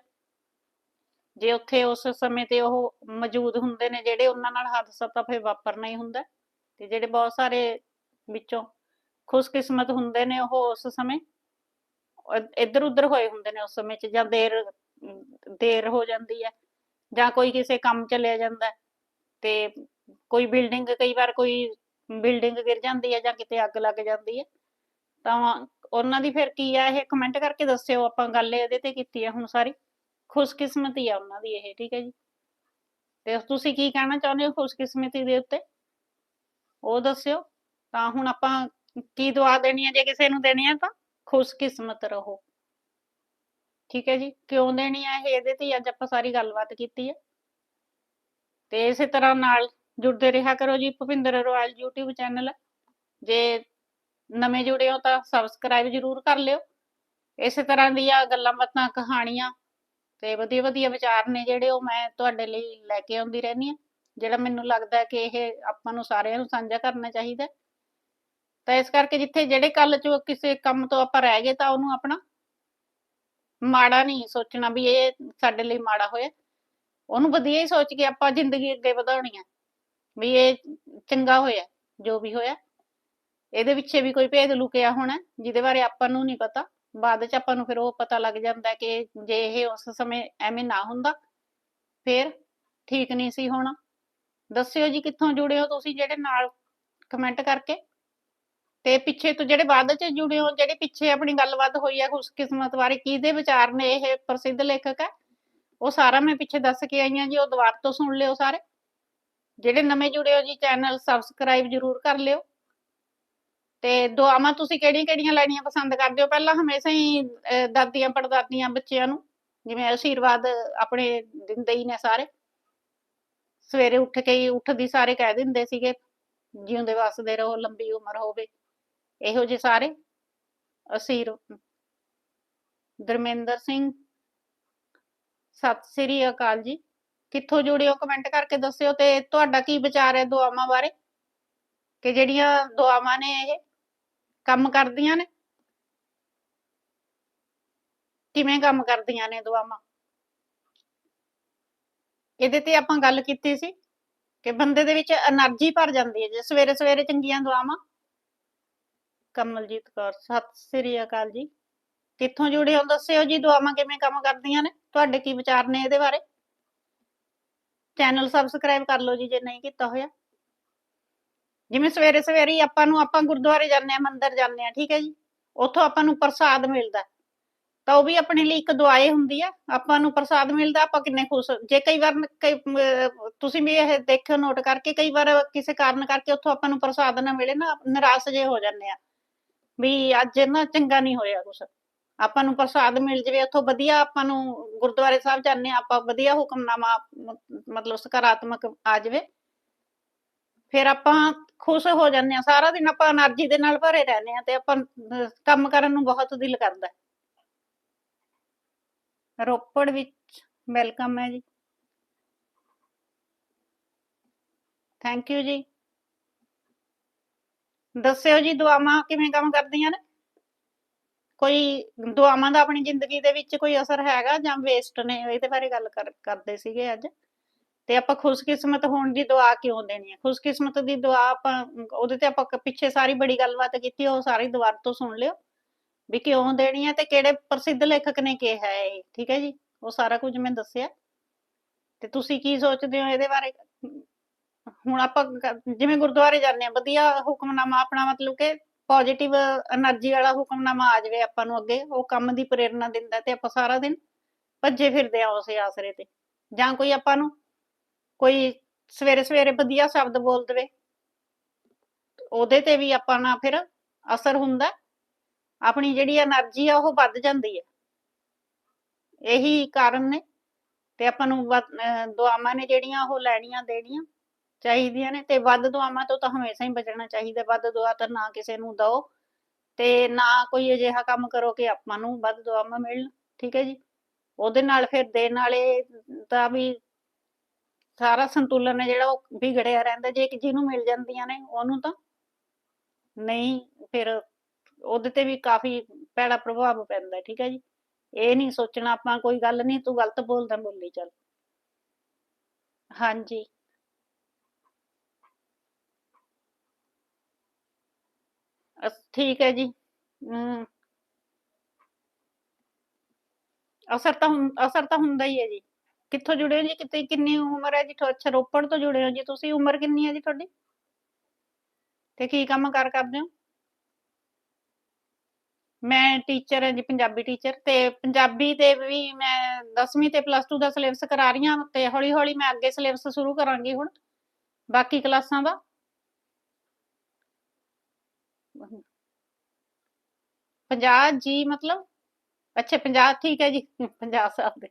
ਜੇ ਉੱਥੇ ਉਸ ਸਮੇਂ ਤੇ ਉਹ ਮੌਜੂਦ ਹੁੰਦੇ ਨੇ ਜਿਹੜੇ ਉਹਨਾਂ ਨਾਲ ਹਾਦਸਾ ਤਾਂ ਫਿਰ ਵਾਪਰਨਾ ਹੀ ਹੁੰਦਾ ਹੈ। ਤੇ ਜਿਹੜੇ ਬਹੁਤ ਸਾਰੇ ਵਿੱਚੋਂ ਖੁਸ਼ਕਿਸਮਤ ਹੁੰਦੇ ਨੇ ਉਹ ਉਸ ਸਮੇਂ ਇੱਧਰ ਉੱਧਰ ਹੋਏ ਹੁੰਦੇ ਨੇ ਉਸ ਸਮੇਂ 'ਚ ਜਾਂ ਦੇਰ ਦੇਰ ਹੋ ਜਾਂਦੀ ਹੈ ਜਾਂ ਕੋਈ ਕਿਸੇ ਕੰਮ ਚਲਿਆ ਜਾਂਦਾ ਤੇ ਕੋਈ ਬਿਲਡਿੰਗ ਕਈ ਵਾਰ ਕੋਈ ਬਿਲਡਿੰਗ ਗਿਰ ਜਾਂਦੀ ਹੈ ਜਾਂ ਕਿਤੇ ਅੱਗ ਲੱਗ ਜਾਂਦੀ ਹੈ ਤਾਂ ਉਹਨਾਂ ਦੀ ਫਿਰ ਕੀ ਆ ਇਹ ਕਮੈਂਟ ਕਰਕੇ ਦੱਸਿਓ ਆਪਾਂ ਗੱਲ ਇਹਦੇ ਤੇ ਕੀਤੀ ਹੈ ਹੁਣ ਸਾਰੀ। ਖੁਸ਼ਕਿਸਮਤੀ ਆ ਉਹਨਾਂ ਦੀ ਇਹ ਠੀਕ ਹੈ ਜੀ। ਤੇ ਤੁਸੀਂ ਕੀ ਕਹਿਣਾ ਚਾਹੁੰਦੇ ਹੋ ਖੁਸ਼ਕਿਸਮਤੀ ਦੇ ਉੱਤੇ? ਉਹ ਦੱਸਿਓ। ਤਾਂ ਹੁਣ ਆਪਾਂ ਕੀ ਦੁਆ ਦੇਣੀ ਹੈ ਜੇ ਕਿਸੇ ਨੂੰ ਦੇਣੀ ਹੈ ਤਾਂ? ਖੁਸ਼ਕਿਸਮਤ ਰਹੋ। ਠੀਕ ਹੈ ਜੀ। ਕਿਉਂ ਦੇਣੀ ਹੈ ਇਹ? ਇਹਦੇ ਤੇ ਅੱਜ ਆਪਾਂ ਸਾਰੀ ਗੱਲਬਾਤ ਕੀਤੀ ਹੈ ਤੇ ਇਸੇ ਤਰ੍ਹਾਂ ਨਾਲ ਜੁੜਦੇ ਰਿਹਾ ਕਰੋ ਜੀ, ਭੁਪਿੰਦਰ ਰੋਇਲ YouTube ਚੈਨਲ ਜੇ ਨਵੇਂ ਜੁੜੇ ਹੋ ਤਾਂ ਸਬਸਕ੍ਰਾਈਬ ਜਰੂਰ ਕਰ ਲਿਓ। ਇਸੇ ਤਰ੍ਹਾਂ ਦੀਆਂ ਗੱਲਾਂ ਬਾਤਾਂ, ਕਹਾਣੀਆਂ ਤੇ ਵਧੀਆ ਵਧੀਆ ਵਿਚਾਰ ਨੇ ਜਿਹੜੇ ਉਹ ਮੈਂ ਤੁਹਾਡੇ ਲਈ ਲੈ ਕੇ ਆਉਂਦੀ ਰਹਿੰਦੀ ਹਾਂ। ਜਿਹੜਾ ਮੈਨੂੰ ਲੱਗਦਾ ਕਿ ਇਹ ਆਪਾਂ ਨੂੰ ਸਾਰਿਆਂ ਨੂੰ ਸਾਂਝਾ ਕਰਨਾ ਚਾਹੀਦਾ। ਹੈ। ਤਾਂ ਇਸ ਕਰਕੇ ਜਿੱਥੇ ਜਿਹੜੇ ਕੱਲ ਚ ਕਿਸੇ ਕੰਮ ਤੋਂ ਆਪਾਂ ਰਹਿ ਗਏ ਤਾਂ ਉਹਨੂੰ ਆਪਣਾ ਮਾੜਾ ਨਹੀਂ ਸੋਚਣਾ ਵੀ ਇਹ ਸਾਡੇ ਲਈ ਮਾੜਾ ਹੋਇਆ। ਉਹਨੂੰ ਵਧੀਆ ਹੀ ਸੋਚ ਕੇ ਆਪਾਂ ਜ਼ਿੰਦਗੀ ਅੱਗੇ ਵਧਾਉਣੀ ਆ। ਵੀ ਇਹ ਚੰਗਾ ਹੋਇਆ, ਜੋ ਵੀ ਹੋਇਆ। ਇਹਦੇ ਪਿੱਛੇ ਵੀ ਕੋਈ ਭੇਦ ਲੁਕਿਆ ਹੋਣਾ, ਜਿਹਦੇ ਬਾਰੇ ਆਪਾਂ ਨੂੰ ਨਹੀਂ ਪਤਾ। ਬਾਅਦ ਚ ਆਪਾਂ ਨੂੰ ਫਿਰ ਉਹ ਪਤਾ ਲੱਗ ਜਾਂਦਾ ਕਿ ਜੇ ਇਹ ਉਸ ਸਮੇਂ ਐਵੇਂ ਨਾ ਹੁੰਦਾ, ਫਿਰ ਠੀਕ ਨਹੀਂ ਸੀ ਹੋਣਾ। ਦੱਸਿਓ ਜੀ ਕਿੱਥੋਂ ਜੁੜੇ ਹੋ ਤੁਸੀਂ ਜਿਹੜੇ ਨਾਲ ਕਮੈਂਟ ਕਰਕੇ? ਤੇ ਪਿੱਛੇ ਤੋਂ ਜਿਹੜੇ ਬਾਅਦ ਚ ਜੁੜੇ ਹੋ, ਜਿਹੜੇ ਪਿੱਛੇ ਆਪਣੀ ਗੱਲਬਾਤ ਹੋਈ ਹੈ ਖੁਸ਼ਕਿਸਮਤ ਬਾਰੇ, ਕਿਹਦੇ ਵਿਚਾਰ ਨੇ ਇਹ ਪ੍ਰਸਿੱਧ ਲੇਖਕ ਹੈ ਉਹ ਸਾਰਾ ਮੈਂ ਪਿੱਛੇ ਦੱਸ ਕੇ ਆਈ ਹਾਂ ਜੀ, ਉਹ ਦੁਬਾਰਾ ਤੋਂ ਸੁਣ ਲਿਓ ਸਾਰੇ। ਜਿਹੜੇ ਨਵੇਂ ਜੁੜੇ ਹੋ ਜੀ ਚੈਨਲ ਸਬਸਕ੍ਰਾਈਬ ਜਰੂਰ ਕਰ ਲਿਓ। ਤੇ ਦੁਆਵਾਂ ਤੁਸੀਂ ਕਿਹੜੀਆਂ ਕਿਹੜੀਆਂ ਲੈਣੀਆਂ ਪਸੰਦ ਕਰਦੇ ਹੋ? ਪਹਿਲਾਂ ਹਮੇਸ਼ਾ ਹੀ ਦਾਦੀਆਂ ਪੜਦਾਦੀਆਂ ਬੱਚਿਆਂ ਨੂੰ, ਜਿਵੇਂ ਆਸ਼ੀਰਵਾਦ ਆਪਣੇ ਦਿੰਦੇ ਹੀ ਨੇ ਸਾਰੇ। ਸਵੇਰੇ ਉੱਠ ਕੇ ਹੀ ਉੱਠਦੀ ਸਾਰੇ ਕਹਿ ਦਿੰਦੇ ਸੀਗੇ, ਜਿਉਂਦੇ ਵਸਦੇ ਰਹੋ, ਲੰਬੀ ਉਮਰ ਹੋਵੇ। ਇਹੋ ਜਿਹੇ ਸਾਰੇ ਅਸੀਰ ਦਰਮਿੰਦਰ ਸਿੰਘ। ਸਤਿ ਸ੍ਰੀ ਅਕਾਲ ਜੀ। ਕਿੱਥੋਂ ਜੁੜੇ ਹੋ? ਕਮੈਂਟ ਕਰਕੇ ਦੱਸਿਓ ਤੇ ਤੁਹਾਡਾ ਕੀ ਵਿਚਾਰ ਹੈ ਦੁਆਵਾਂ ਬਾਰੇ? ਕਿ ਜਿਹੜੀਆਂ ਦੁਆਵਾਂ ਨੇ ਇਹ ਕੰਮ ਕਰਦੀਆਂ ਨੇ? ਕਿਵੇਂ ਕੰਮ ਕਰਦੀਆਂ ਨੇ ਦੁਆਵਾਂ? ਇਹਦੇ ਤੇ ਆਪਾਂ ਗੱਲ ਕੀਤੀ ਸੀ ਕਿ ਬੰਦੇ ਦੇ ਵਿੱਚ એનર્ਜੀ ਭਰ ਜਾਂਦੀ ਹੈ, ਜੇ ਸਵੇਰੇ ਸਵੇਰੇ ਚੰਗੀਆਂ ਦੁਆਵਾਂ। ਕਮਲਜੀਤ ਕੌਰ, ਸਤਿ ਸ੍ਰੀ ਅਕਾਲ ਜੀ। ਕਿੱਥੋਂ ਜੁੜੇ ਹੋ? ਦੱਸਿਓ ਜੀ ਦੁਆਵਾਂ ਕਿਵੇਂ ਕੰਮ ਕਰਦੀਆਂ ਨੇ? ਤੁਹਾਡੇ ਕੀ ਵਿਚਾਰ ਨੇ ਇਹਦੇ ਬਾਰੇ? ਚੈਨਲ ਸਬਸਕ੍ਰਾਈਬ ਕਰ ਲਓ ਜੀ, ਜੇ ਨਹੀਂ ਕੀਤਾ ਹੋਇਆ। ਜਿਵੇਂ ਸਵੇਰੇ ਸਵੇਰੇ ਹੀ ਆਪਾਂ ਨੂੰ, ਆਪਾਂ ਗੁਰਦੁਆਰੇ ਜਾਂਦੇ ਆ ਮੰਦਿਰ ਜਾਂਦੇ ਆ ਠੀਕ ਹੈ ਜੀ? ਉੱਥੋਂ ਆਪਾਂ ਨੂੰ ਪ੍ਰਸਾਦ ਮਿਲਦਾ ਤਾਂ ਉਹ ਵੀ ਆਪਣੇ ਲਈ ਇੱਕ ਦੁਆਏ ਹੁੰਦੀ ਆ। ਆਪਾਂ ਨੂੰ ਪ੍ਰਸਾਦ ਮਿਲਦਾ, ਆਪਾਂ ਕਿੰਨੇ ਖੁਸ਼ ਜੇ ਕਈ ਵਾਰ ਤੁਸੀਂ ਵੀ ਇਹ ਦੇਖਿਓ ਨੋਟ ਕਰਕੇ, ਕਈ ਵਾਰ ਕਿਸੇ ਕਾਰਨ ਕਰਕੇ ਉੱਥੋਂ ਆਪਾਂ ਨੂੰ ਪ੍ਰਸਾਦ ਨਾ ਮਿਲੇ ਨਾ ਨਿਰਾਸ਼ ਜੇ ਹੋ ਜਾਂਦੇ ਆ। ਵੀ ਅੱਜ ਨਾ ਚੰਗਾ ਨਹੀਂ ਹੋਇਆ ਕੁਛ। ਆਪਾਂ ਨੂੰ ਪ੍ਰਸਾਦ ਮਿਲ ਜਵੇ, ਉੱਥੋਂ ਵਧੀਆ ਆਪਾਂ ਨੂੰ ਗੁਰਦੁਆਰੇ ਸਾਹਿਬ ਜਾਂਦੇ ਆਪਾਂ ਵਧੀਆ ਹੁਕਮਨਾਮਾ, ਮਤਲਬ ਸਕਾਰਾਤਮਕ ਆ ਜਵੇ। ਫਿਰ ਆਪਾਂ ਖੁਸ਼ ਹੋ ਜਾਂਦੇ ਆ ਸਾਰਾ ਦਿਨ ਆਪਾਂ એનર્ਜੀ ਦੇ ਨਾਲ ਭਰੇ ਰਹਿੰਦੇ ਆ ਤੇ ਆਪਾਂ ਕੰਮ ਕਰਨ ਨੂੰ ਬਹੁਤ ਦਿਲ ਕਰਦਾ। ਰੋਪੜ ਵਿੱਚ ਵੈਲਕਮ ਹੈ ਜੀ। ਥੈਂਕ ਯੂ ਜੀ। ਦੱਸਿਓ ਜੀ, ਦੁਆਵਾਂ ਕਿਵੇਂ ਕੰਮ ਕਰਦੀਆਂ ਨੇ? ਕੋਈ ਦੁਆਵਾਂ ਦਾ ਆਪਣੀ ਜ਼ਿੰਦਗੀ ਦੇ ਵਿੱਚ ਕੋਈ ਅਸਰ ਹੈਗਾ ਜਾਂ ਵੇਸਟ ਨੇ ਇਹਦੇ ਬਾਰੇ ਗੱਲ ਕਰ- ਕਰਦੇ ਸੀਗੇ ਅੱਜ? ਤੇ ਆਪਾਂ ਖੁਸ਼ਕਿਸਮਤ ਹੋਣ ਦੀ ਦੁਆ ਕਿਉਂ ਦੇਣੀ ਹੈ? ਖੁਸ਼ਕਿਸਮਤ ਦੀ ਦੁਆ ਆਪਾਂ, ਉਹਦੇ ਤੇ ਆਪਾਂ ਪਿੱਛੇ ਸਾਰੀ ਬੜੀ ਗੱਲਬਾਤ ਕੀਤੀ, ਉਹ ਸਾਰੀ ਦੁਬਾਰਾ ਤੋਂ ਸੁਣ ਲਿਓ ਵੀ ਕਿਉਂ ਦੇਣੀ ਹੈ ਤੇ ਕਿਹੜੇ ਪ੍ਰਸਿੱਧ ਲੇਖਕ ਨੇ ਕਿਹਾ ਹੈ ਠੀਕ ਹੈ ਜੀ? ਉਹ ਸਾਰਾ ਕੁਝ ਮੈਂ ਦੱਸਿਆ। ਤੇ ਤੁਸੀਂ ਕੀ ਸੋਚਦੇ ਹੋ ਇਹਦੇ ਬਾਰੇ? ਹੁਣ ਆਪਾਂ ਜਿਵੇਂ ਗੁਰਦੁਆਰੇ ਜਾਂਦੇ ਆ ਵਧੀਆ ਹੁਕਮਨਾਮਾ ਆਪਣਾ ਮਤਲਬ ਕਿ ਪੋਜ਼ਿਟਿਵ એનર્ਜੀ ਵਾਲਾ ਹੁਕਮਨਾਮਾ ਆ ਜਾਵੇ ਆਪਾਂ ਨੂੰ ਅੱਗੇ, ਉਹ ਕੰਮ ਦੀ ਪ੍ਰੇਰਣਾ ਦਿੰਦਾ ਤੇ ਆਪਾਂ ਸਾਰਾ ਦਿਨ ਭੱਜੇ ਫਿਰਦੇ ਆ ਉਸੇ ਆਸਰੇ ਤੇ। ਜਾਂ ਕੋਈ ਆਪਾਂ ਨੂੰ ਕੋਈ ਸਵੇਰੇ ਸਵੇਰੇ ਵਧੀਆ ਸ਼ਬਦ ਬੋਲ ਦਵੇ, ਉਹਦੇ ਤੇ ਵੀ ਆਪਾਂ ਨਾ ਫਿਰ ਅਸਰ ਹੁੰਦਾ। ਆਪਣੀ ਜਿਹੜੀ એનર્ਜੀ ਆ ਉਹ ਵੱਧ ਜਾਂਦੀ ਆ। ਇਹੀ ਕਾਰਨ ਨੇ ਤੇ ਆਪਾਂ ਨੂੰ ਦੁਆਵਾਂ ਨੇ ਜਿਹੜੀਆਂ ਉਹ ਲੈਣੀਆਂ ਦੇਣੀਆਂ। ਚਾਹੀਦੀਆਂ ਨੇ ਤੇ ਵੱਧ ਦੁਆਵਾਂ ਤੋਂ ਤਾਂ ਹਮੇਸ਼ਾ ਹੀ ਬਚਣਾ ਚਾਹੀਦਾ, ਵੱਧ ਦੁਆ ਤਾਂ ਨਾ ਕਿਸੇ ਨੂੰ ਦਿਓ ਤੇ ਨਾ ਕੋਈ ਅਜਿਹਾ ਕੰਮ ਕਰੋ ਕਿ ਆਪਾਂ ਨੂੰ ਵੱਧ ਦੁਆਵਾਂ ਮਿਲਣ, ਠੀਕ ਹੈ ਜੀ? ਉਹਦੇ ਨਾਲ ਫਿਰ ਦੇਣ ਵਾਲੇ ਦਾ ਵੀ ਸਾਰਾ ਸੰਤੁਲਨ ਹੈ ਜਿਹੜਾ ਉਹ ਵਿਗੜਿਆ ਰਹਿੰਦਾ, ਜੇ ਕਿ ਜਿਹਨੂੰ ਮਿਲ ਜਾਂਦੀਆਂ ਨੇ ਉਹਨੂੰ ਤਾਂ ਨਹੀਂ, ਫਿਰ ਉਹਦੇ ਤੇ ਵੀ ਕਾਫੀ ਭੈੜਾ ਪ੍ਰਭਾਵ ਪੈਂਦਾ, ਠੀਕ ਹੈ ਜੀ? ਇਹ ਨਹੀਂ ਸੋਚਣਾ ਆਪਾਂ ਕੋਈ ਗੱਲ ਨਹੀਂ, ਤੂੰ ਗਲਤ ਬੋਲਦਾ, ਬੋਲੀ ਚੱਲ। ਹਾਂਜੀ। ਅਸ- ਠੀਕ ਹੈ ਜੀ। ਹਮ ਅਸਰ ਤਾਂ ਹੁੰ- ਅਸਰ ਤਾਂ ਹੁੰਦਾ ਹੀ ਹੈ ਜੀ। ਕਿੱਥੋਂ ਜੁੜੇ ਹੋ ਜੀ? ਕਿਤੇ ਕਿੰਨੀ ਉਮਰ ਹੈ ਜੀ? ਤੁਹਾ- ਅੱਛਾ, ਰੋਪੜ ਤੋਂ ਜੁੜੇ ਹੋ ਜੀ ਤੁਸੀਂ? ਉਮਰ ਕਿੰਨੀ ਹੈ ਜੀ ਤੁਹਾਡੀ? ਤੇ ਕੀ ਕੰਮ ਕਾਰ ਕਰਦੇ ਹੋ? ਮੈਂ ਟੀਚਰ ਹਾਂ ਜੀ, ਪੰਜਾਬੀ ਟੀਚਰ। ਤੇ ਪੰਜਾਬੀ ਤੇ ਵੀ ਮੈਂ 10ਵੀਂ ਤੇ ਪਲੱਸ 2 ਦਾ ਸਿਲੇਬਸ ਕਰਾ ਰਹੀ ਹਾਂ ਤੇ ਹੌਲੀ ਹੌਲੀ ਮੈਂ ਅੱਗੇ ਸਿਲੇਬਸ ਸ਼ੁਰੂ ਕਰਾਂਗੀ ਹੁਣ। ਬਾਕੀ ਕਲਾਸਾਂ ਦਾ। 50 ਜੀ ਮਤਲਬ? ਅੱਛਾ 50 ਠੀਕ ਹੈ ਜੀ। 50 ਸਾਲ ਦੇ।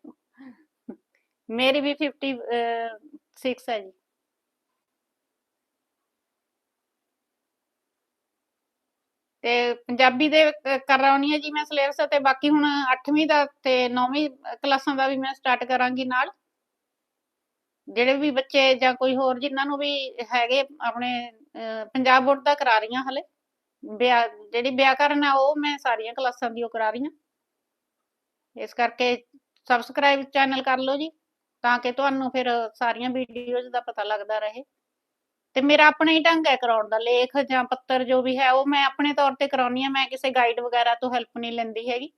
ਮੇਰੀ ਵੀ 56 ਹੈ ਜੀ। ਤੇ ਪੰਜਾਬੀ ਦੇ ਅ, ਕਰਾਉਣੀ ਹੈ ਜੀ ਮੈਂ ਸਿਲੇਬਸ ਤੇ। ਬਾਕੀ ਹੁਣ 8ਵੀਂ ਦਾ ਤੇ 9ਵੀਂ ਕਲਾਸਾਂ ਦਾ ਵੀ ਮੈਂ ਸਟਾਰਟ ਕਰਾਂਗੀ ਨਾਲ। ਜਿਹੜੇ ਵੀ ਬੱਚੇ ਜਾਂ ਕੋਈ ਹੋਰ ਜਿਨ੍ਹਾਂ ਨੂੰ ਵੀ ਹੈਗੇ ਆਪਣੇ ਪੰਜਾਬ ਬੋਰਡ ਦਾ ਕਰਾ ਰਹੀਆਂ ਹਲੇ। ਵਿਆ ਜਿਹੜੀ ਵਿਆਕਰਨ ਆ, ਉਹ ਮੈਂ ਸਾਰੀਆਂ ਕਲਾਸਾਂ ਦੀ ਉਹ ਕਰਾ ਰਹੀ ਹਾਂ। ਇਸ ਕਰਕੇ ਸਬਸਕ੍ਰਾਈਬ ਚੈਨਲ ਕਰ ਲਓ ਜੀ, ਤਾਂ ਕਿ ਤੁਹਾਨੂੰ ਫਿਰ ਸਾਰੀਆਂ ਵੀਡੀਓਜ਼ ਦਾ ਪਤਾ ਲੱਗਦਾ ਰਹੇ। ਤੇ ਮੇਰਾ ਆਪਣਾ ਹੀ ਢੰਗ ਹੈ ਕਰਾਉਣ ਦਾ, ਲੇਖ ਜਾਂ ਪੱਤਰ ਜੋ ਵੀ ਹੈ, ਉਹ ਮੈਂ ਆਪਣੇ ਤੌਰ ਤੇ ਕਰਾਉਣੀ ਆ ਮੈਂ ਕਿਸੇ ਗਾਈਡ ਵਗੈਰਾ ਤੋਂ ਹੈਲਪ ਨਹੀਂ ਲੈਂਦੀ ਹੈਗੀ।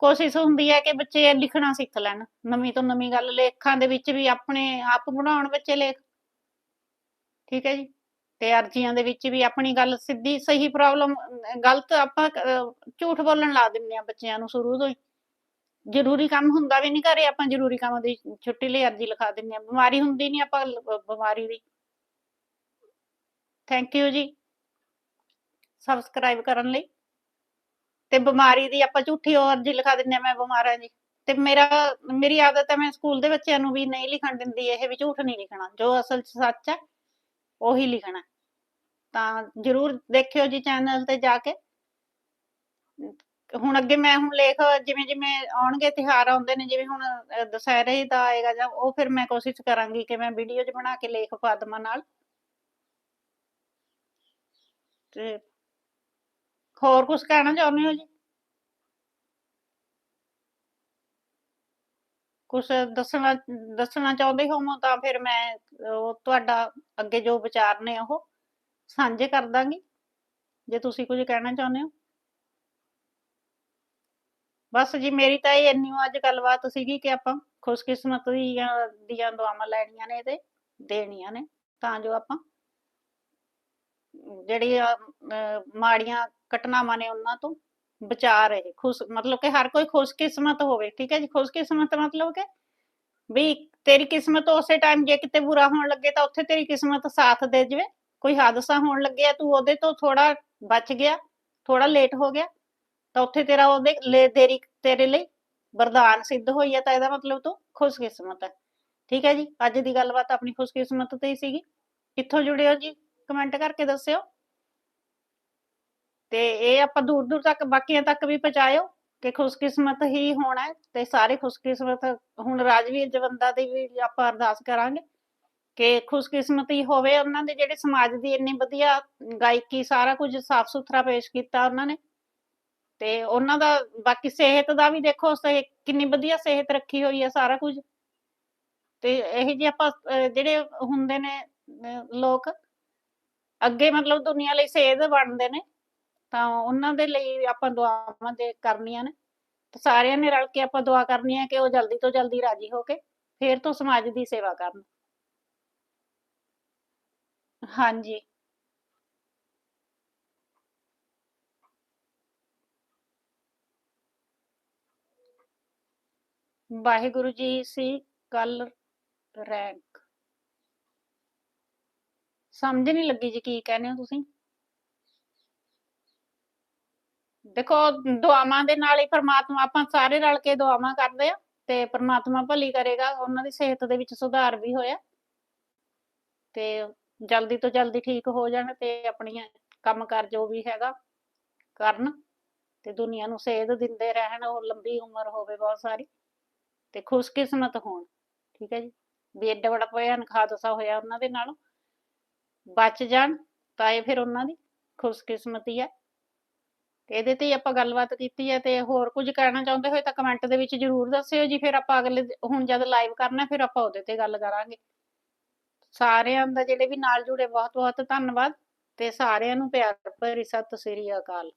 ਕੋਸ਼ਿਸ਼ ਹੁੰਦੀ ਹੈ ਕਿ ਬੱਚੇ ਲਿਖਣਾ ਸਿੱਖ ਲੈਣ, ਨਵੀਂ ਤੋਂ ਨਵੀਂ ਗੱਲ, ਲੇਖਾਂ ਦੇ ਵਿੱਚ ਵੀ ਆਪਣੇ ਆਪ ਬਣਾਉਣ ਬੱਚੇ ਲੇਖ। ਠੀਕ ਹੈ ਜੀ। ਤੇ ਅਰਜ਼ੀਆਂ ਦੇ ਵਿੱਚ ਵੀ ਆਪਣੀ ਗੱਲ ਸਿੱਧੀ ਸਹੀ ਪ੍ਰੋਬਲਮ ਗਲਤ ਆਪਾਂ ਝੂਠ ਬੋਲਣ ਲਾ ਦਿੰਦੇ ਆ ਬੱਚਿਆਂ ਨੂੰ ਸ਼ੁਰੂ ਤੋਂ ਹੀ। ਜ਼ਰੂਰੀ ਕੰਮ ਹੁੰਦਾ ਵੀ ਨਹੀਂ ਘਰੇ, ਆਪਾਂ ਜ਼ਰੂਰੀ ਕੰਮ ਦੀ ਛੁੱਟੀ ਲਈ ਅਰਜ਼ੀ ਲਿਖਾ ਦਿੰਦੇ ਆ ਬਿਮਾਰੀ ਹੁੰਦੀ ਨਹੀਂ ਆਪਾਂ ਬਿਮਾਰੀ ਦੀ। Thank you ji. ਸਬਸਕ੍ਰਾਈਬ ਕਰਨ ਲਈ। ਤੇ ਬਿਮਾਰੀ ਦੀ ਆਪਾਂ ਝੂਠੀ ਉਹ ਅਰਜ਼ੀ ਲਿਖਾ ਦਿੰਦੇ ਆ ਮੈਂ ਬਿਮਾਰ ਹਾਂ ਜੀ ਤੇ ਮੇਰਾ, ਮੇਰੀ ਆਦਤ ਹੈ, ਮੈਂ ਸਕੂਲ ਦੇ ਬੱਚਿਆਂ ਨੂੰ ਵੀ ਨਹੀਂ ਲਿਖਣ ਦਿੰਦੀ, ਇਹ ਵੀ ਝੂਠ ਨਹੀਂ ਲਿਖਣਾ, ਜੋ ਅਸਲ 'ਚ ਸੱਚ ਹੈ। ਉਹੀ ਲਿਖਣਾ। ਤਾਂ ਜਰੂਰ ਦੇਖਿਓ ਜੀ ਚੈਨਲ ਤੇ ਜਾ ਕੇ। ਹੁਣ ਅੱਗੇ ਮੈਂ ਹੁਣ ਲੇਖ ਜਿਵੇਂ ਜਿਵੇਂ ਆਉਣਗੇ, ਤਿਉਹਾਰ ਆਉਂਦੇ ਨੇ, ਜਿਵੇਂ ਹੁਣ ਦੁਸਹਿਰੇ ਦਾ ਆਏਗਾ ਜਾਂ ਉਹ ਫਿਰ ਮੈਂ ਕੋਸ਼ਿਸ਼ ਕਰਾਂਗੀ ਕਿ ਮੈਂ ਵੀਡੀਓ 'ਚ ਬਣਾ ਕੇ ਲੇਖ ਪਾ ਨਾਲ। ਤੇ ਹੋਰ ਕੁਝ ਕਹਿਣਾ ਚਾਹੁੰਦੇ ਹੋ ਜੀ? ਕੁਝ ਦੱਸਣਾ ਦੱਸਣਾ ਚਾਹੁੰਦੇ ਹੋ ਤਾਂ ਫਿਰ ਮੈਂ ਉਹ ਤੁਹਾਡਾ ਅੱਗੇ ਜੋ ਵਿਚਾਰ ਨੇ ਉਹ ਸਾਂਝੇ ਕਰ ਦਾਂਗੀ, ਜੇ ਤੁਸੀਂ ਕੁਝ ਕਹਿਣਾ ਚਾਹੁੰਦੇ ਹੋ। ਬਸ ਜੀ, ਮੇਰੀ ਤਾਂ ਇਹ ਇੰਨੀ ਓ ਅੱਜ ਗੱਲਬਾਤ ਸੀਗੀ ਕਿ ਆਪਾਂ ਖੁਸ਼ਕਿਸਮਤ ਦੀਆਂ ਦੀਆਂ ਦੁਆਵਾਂ ਲੈਣੀਆਂ ਨੇ ਤੇ ਦੇਣੀਆਂ ਨੇ, ਤਾਂ ਜੋ ਆਪਾਂ ਜਿਹੜੀ ਮਾੜੀਆਂ ਘਟਨਾਵਾਂ ਨੇ ਉਹਨਾਂ ਤੋਂ ਬਚਾ ਰਹੇ, ਖੁਸ਼, ਮਤਲਬ ਕਿ ਹਰ ਕੋਈ ਖੁਸ਼ਕਿਸਮਤ ਹੋਵੇ, ਠੀਕ ਹੈ ਜੀ? ਖੁਸ਼ਕਿਸਮਤ ਮਤਲਬ ਕਿ ਵੀ ਤੇਰੀ ਕਿਸਮਤ ਉਸੇ ਟਾਈਮ ਜੇ ਕਿਤੇ ਬੁਰਾ ਹੋਣ ਲੱਗੇ ਤਾਂ ਉੱਥੇ ਤੇਰੀ ਕਿਸਮਤ ਸਾਥ ਦੇ ਜਵੇ। ਕੋਈ ਹਾਦਸਾ ਹੋਣ ਲੱਗਿਆ, ਤੂੰ ਉਹਦੇ ਤੋਂ ਥੋੜਾ ਬਚ ਗਿਆ ਥੋੜਾ ਲੇਟ ਹੋ ਗਿਆ, ਤਾਂ ਉੱਥੇ ਤੇਰਾ ਉਹਦੇ ਲਈ ਤੇਰੀ, ਤੇਰੇ ਲਈ ਵਰਦਾਨ ਸਿੱਧ ਹੋਈ ਹੈ ਤਾਂ ਇਹਦਾ ਮਤਲਬ ਤੂੰ ਖੁਸ਼ਕਿਸਮਤ ਹੈ। ਠੀਕ ਹੈ ਜੀ? ਅੱਜ ਦੀ ਗੱਲਬਾਤ ਆਪਣੀ ਖੁਸ਼ਕਿਸਮਤ ਤੇ ਹੀ ਸੀਗੀ। ਕਿੱਥੋਂ ਜੁੜੇ ਹੋ ਜੀ? ਕਮੈਂਟ ਕਰਕੇ ਦੱਸਿਓ। ਤੇ ਇਹ ਆਪਾਂ ਦੂਰ ਦੂਰ ਤੱਕ, ਬਾਕੀਆਂ ਤੱਕ ਵੀ ਪਹੁੰਚਾਇਓ ਕਿ ਖੁਸ਼ਕਿਸਮਤ ਹੀ ਹੋਣਾ ਤੇ ਸਾਰੇ ਖੁਸ਼ਕਿਸਮਤ ਹੁਣ ਰਾਜਵੀਰ ਜਵੰਦਾ ਦੀ ਵੀ ਆਪਾਂ ਅਰਦਾਸ ਕਰਾਂਗੇ ਕਿ ਖੁਸ਼ਕਿਸਮਤ ਹੀ ਹੋਵੇ ਉਹਨਾਂ ਦੇ ਜਿਹੜੇ ਸਮਾਜ ਦੀ ਇੰਨੀ ਵਧੀਆ ਗਾਇਕੀ, ਸਾਰਾ ਕੁਝ ਸਾਫ਼ ਸੁਥਰਾ ਪੇਸ਼ ਕੀਤਾ ਉਹਨਾਂ ਨੇ। ਤੇ ਉਹਨਾਂ ਦਾ, ਬਾਕੀ ਸਿਹਤ ਦਾ ਵੀ ਦੇਖੋ ਕਿੰਨੀ ਵਧੀਆ ਸਿਹਤ ਰੱਖੀ ਹੋਈ ਹੈ ਸਾਰਾ ਕੁਝ। ਤੇ ਇਹ ਜੇ ਆਪਾਂ ਜਿਹੜੇ ਹੁੰਦੇ ਨੇ ਲੋਕ ਅੱਗੇ ਮਤਲਬ ਦੁਨੀਆ ਲਈ ਸੇਧ ਬਣਦੇ ਨੇ। ਤਾਂ ਉਹਨਾਂ ਦੇ ਲਈ ਆਪਾਂ ਦੁਆਵਾਂ ਦੇ ਕਰਨੀਆਂ ਨੇ। ਤੇ ਸਾਰਿਆਂ ਨੇ ਰਲ ਕੇ ਆਪਾਂ ਦੁਆ ਕਰਨੀ ਹੈ ਕਿ ਉਹ ਜਲਦੀ ਤੋਂ ਜਲਦੀ ਰਾਜੀ ਹੋ ਕੇ ਫੇਰ ਤੋਂ ਸਮਾਜ ਦੀ ਸੇਵਾ ਕਰਨ। ਹਾਂਜੀ। ਵਾਹਿਗੁਰੂ ਜੀ ਸੀ ਕੱਲ ਰੈਂਕ ਸਮਝ ਨਹੀਂ ਲੱਗੀ ਜੀ ਕੀ ਕਹਿੰਦੇ ਹੋ ਤੁਸੀਂ? ਦੇਖੋ, ਦੁਆਵਾਂ ਦੇ ਨਾਲ ਹੀ ਪ੍ਰਮਾਤਮਾ, ਆਪਾਂ ਸਾਰੇ ਰਲ ਕੇ ਦੁਆਵਾਂ ਕਰਦੇ ਆ ਤੇ ਪ੍ਰਮਾਤਮਾ ਭਲੀ ਕਰੇਗਾ, ਉਹਨਾਂ ਦੀ ਸਿਹਤ ਦੇ ਵਿੱਚ ਸੁਧਾਰ ਵੀ ਹੋਇਆ। ਤੇ ਜਲਦੀ ਤੋਂ ਜਲਦੀ ਠੀਕ ਹੋ ਜਾਣ ਤੇ ਆਪਣੀਆਂ ਕੰਮਕਾਰ ਜੋ ਵੀ ਹੈਗਾ ਕਰਨ ਤੇ ਦੁਨੀਆ ਨੂੰ ਸੇਧ ਦਿੰਦੇ ਰਹਿਣ, ਉਹ ਲੰਬੀ ਉਮਰ ਹੋਵੇ ਬਹੁਤ ਸਾਰੀ ਤੇ ਖੁਸ਼ਕਿਸਮਤ ਹੋਣ, ਠੀਕ ਹੈ ਜੀ? ਵੀ ਏਡਾ ਬੜਾ ਭਿਆਨਕ ਹਾਦਸਾ ਹੋਇਆ ਉਹਨਾਂ ਦੇ ਨਾਲ। ਬਚ ਜਾਣ ਤਾਂ ਇਹ ਫਿਰ ਉਹਨਾਂ ਦੀ ਖੁਸ਼ਕਿਸਮਤੀ ਹੈ। ਤੇ ਇਹਦੇ ਤੇ ਹੀ ਆਪਾਂ ਗੱਲਬਾਤ ਕੀਤੀ ਹੈ ਤੇ ਹੋਰ ਕੁਝ ਕਹਿਣਾ ਚਾਹੁੰਦੇ ਹੋਏ ਤਾਂ ਕਮੈਂਟ ਦੇ ਵਿੱਚ ਜਰੂਰ ਦੱਸਿਓ ਜੀ, ਫਿਰ ਆਪਾਂ ਅਗਲੇ ਹੁਣ ਜਦ ਲਾਈਵ ਕਰਨਾ ਫਿਰ ਆਪਾਂ ਉਹਦੇ ਤੇ ਗੱਲ ਕਰਾਂਗੇ। ਸਾਰਿਆਂ ਦਾ ਜਿਹੜੇ ਵੀ ਨਾਲ ਜੁੜੇ ਬਹੁਤ ਬਹੁਤ ਧੰਨਵਾਦ ਤੇ ਸਾਰਿਆਂ ਨੂੰ ਪਿਆਰ ਭਰੀ ਸਤਿ ਸ੍ਰੀ ਅਕਾਲ।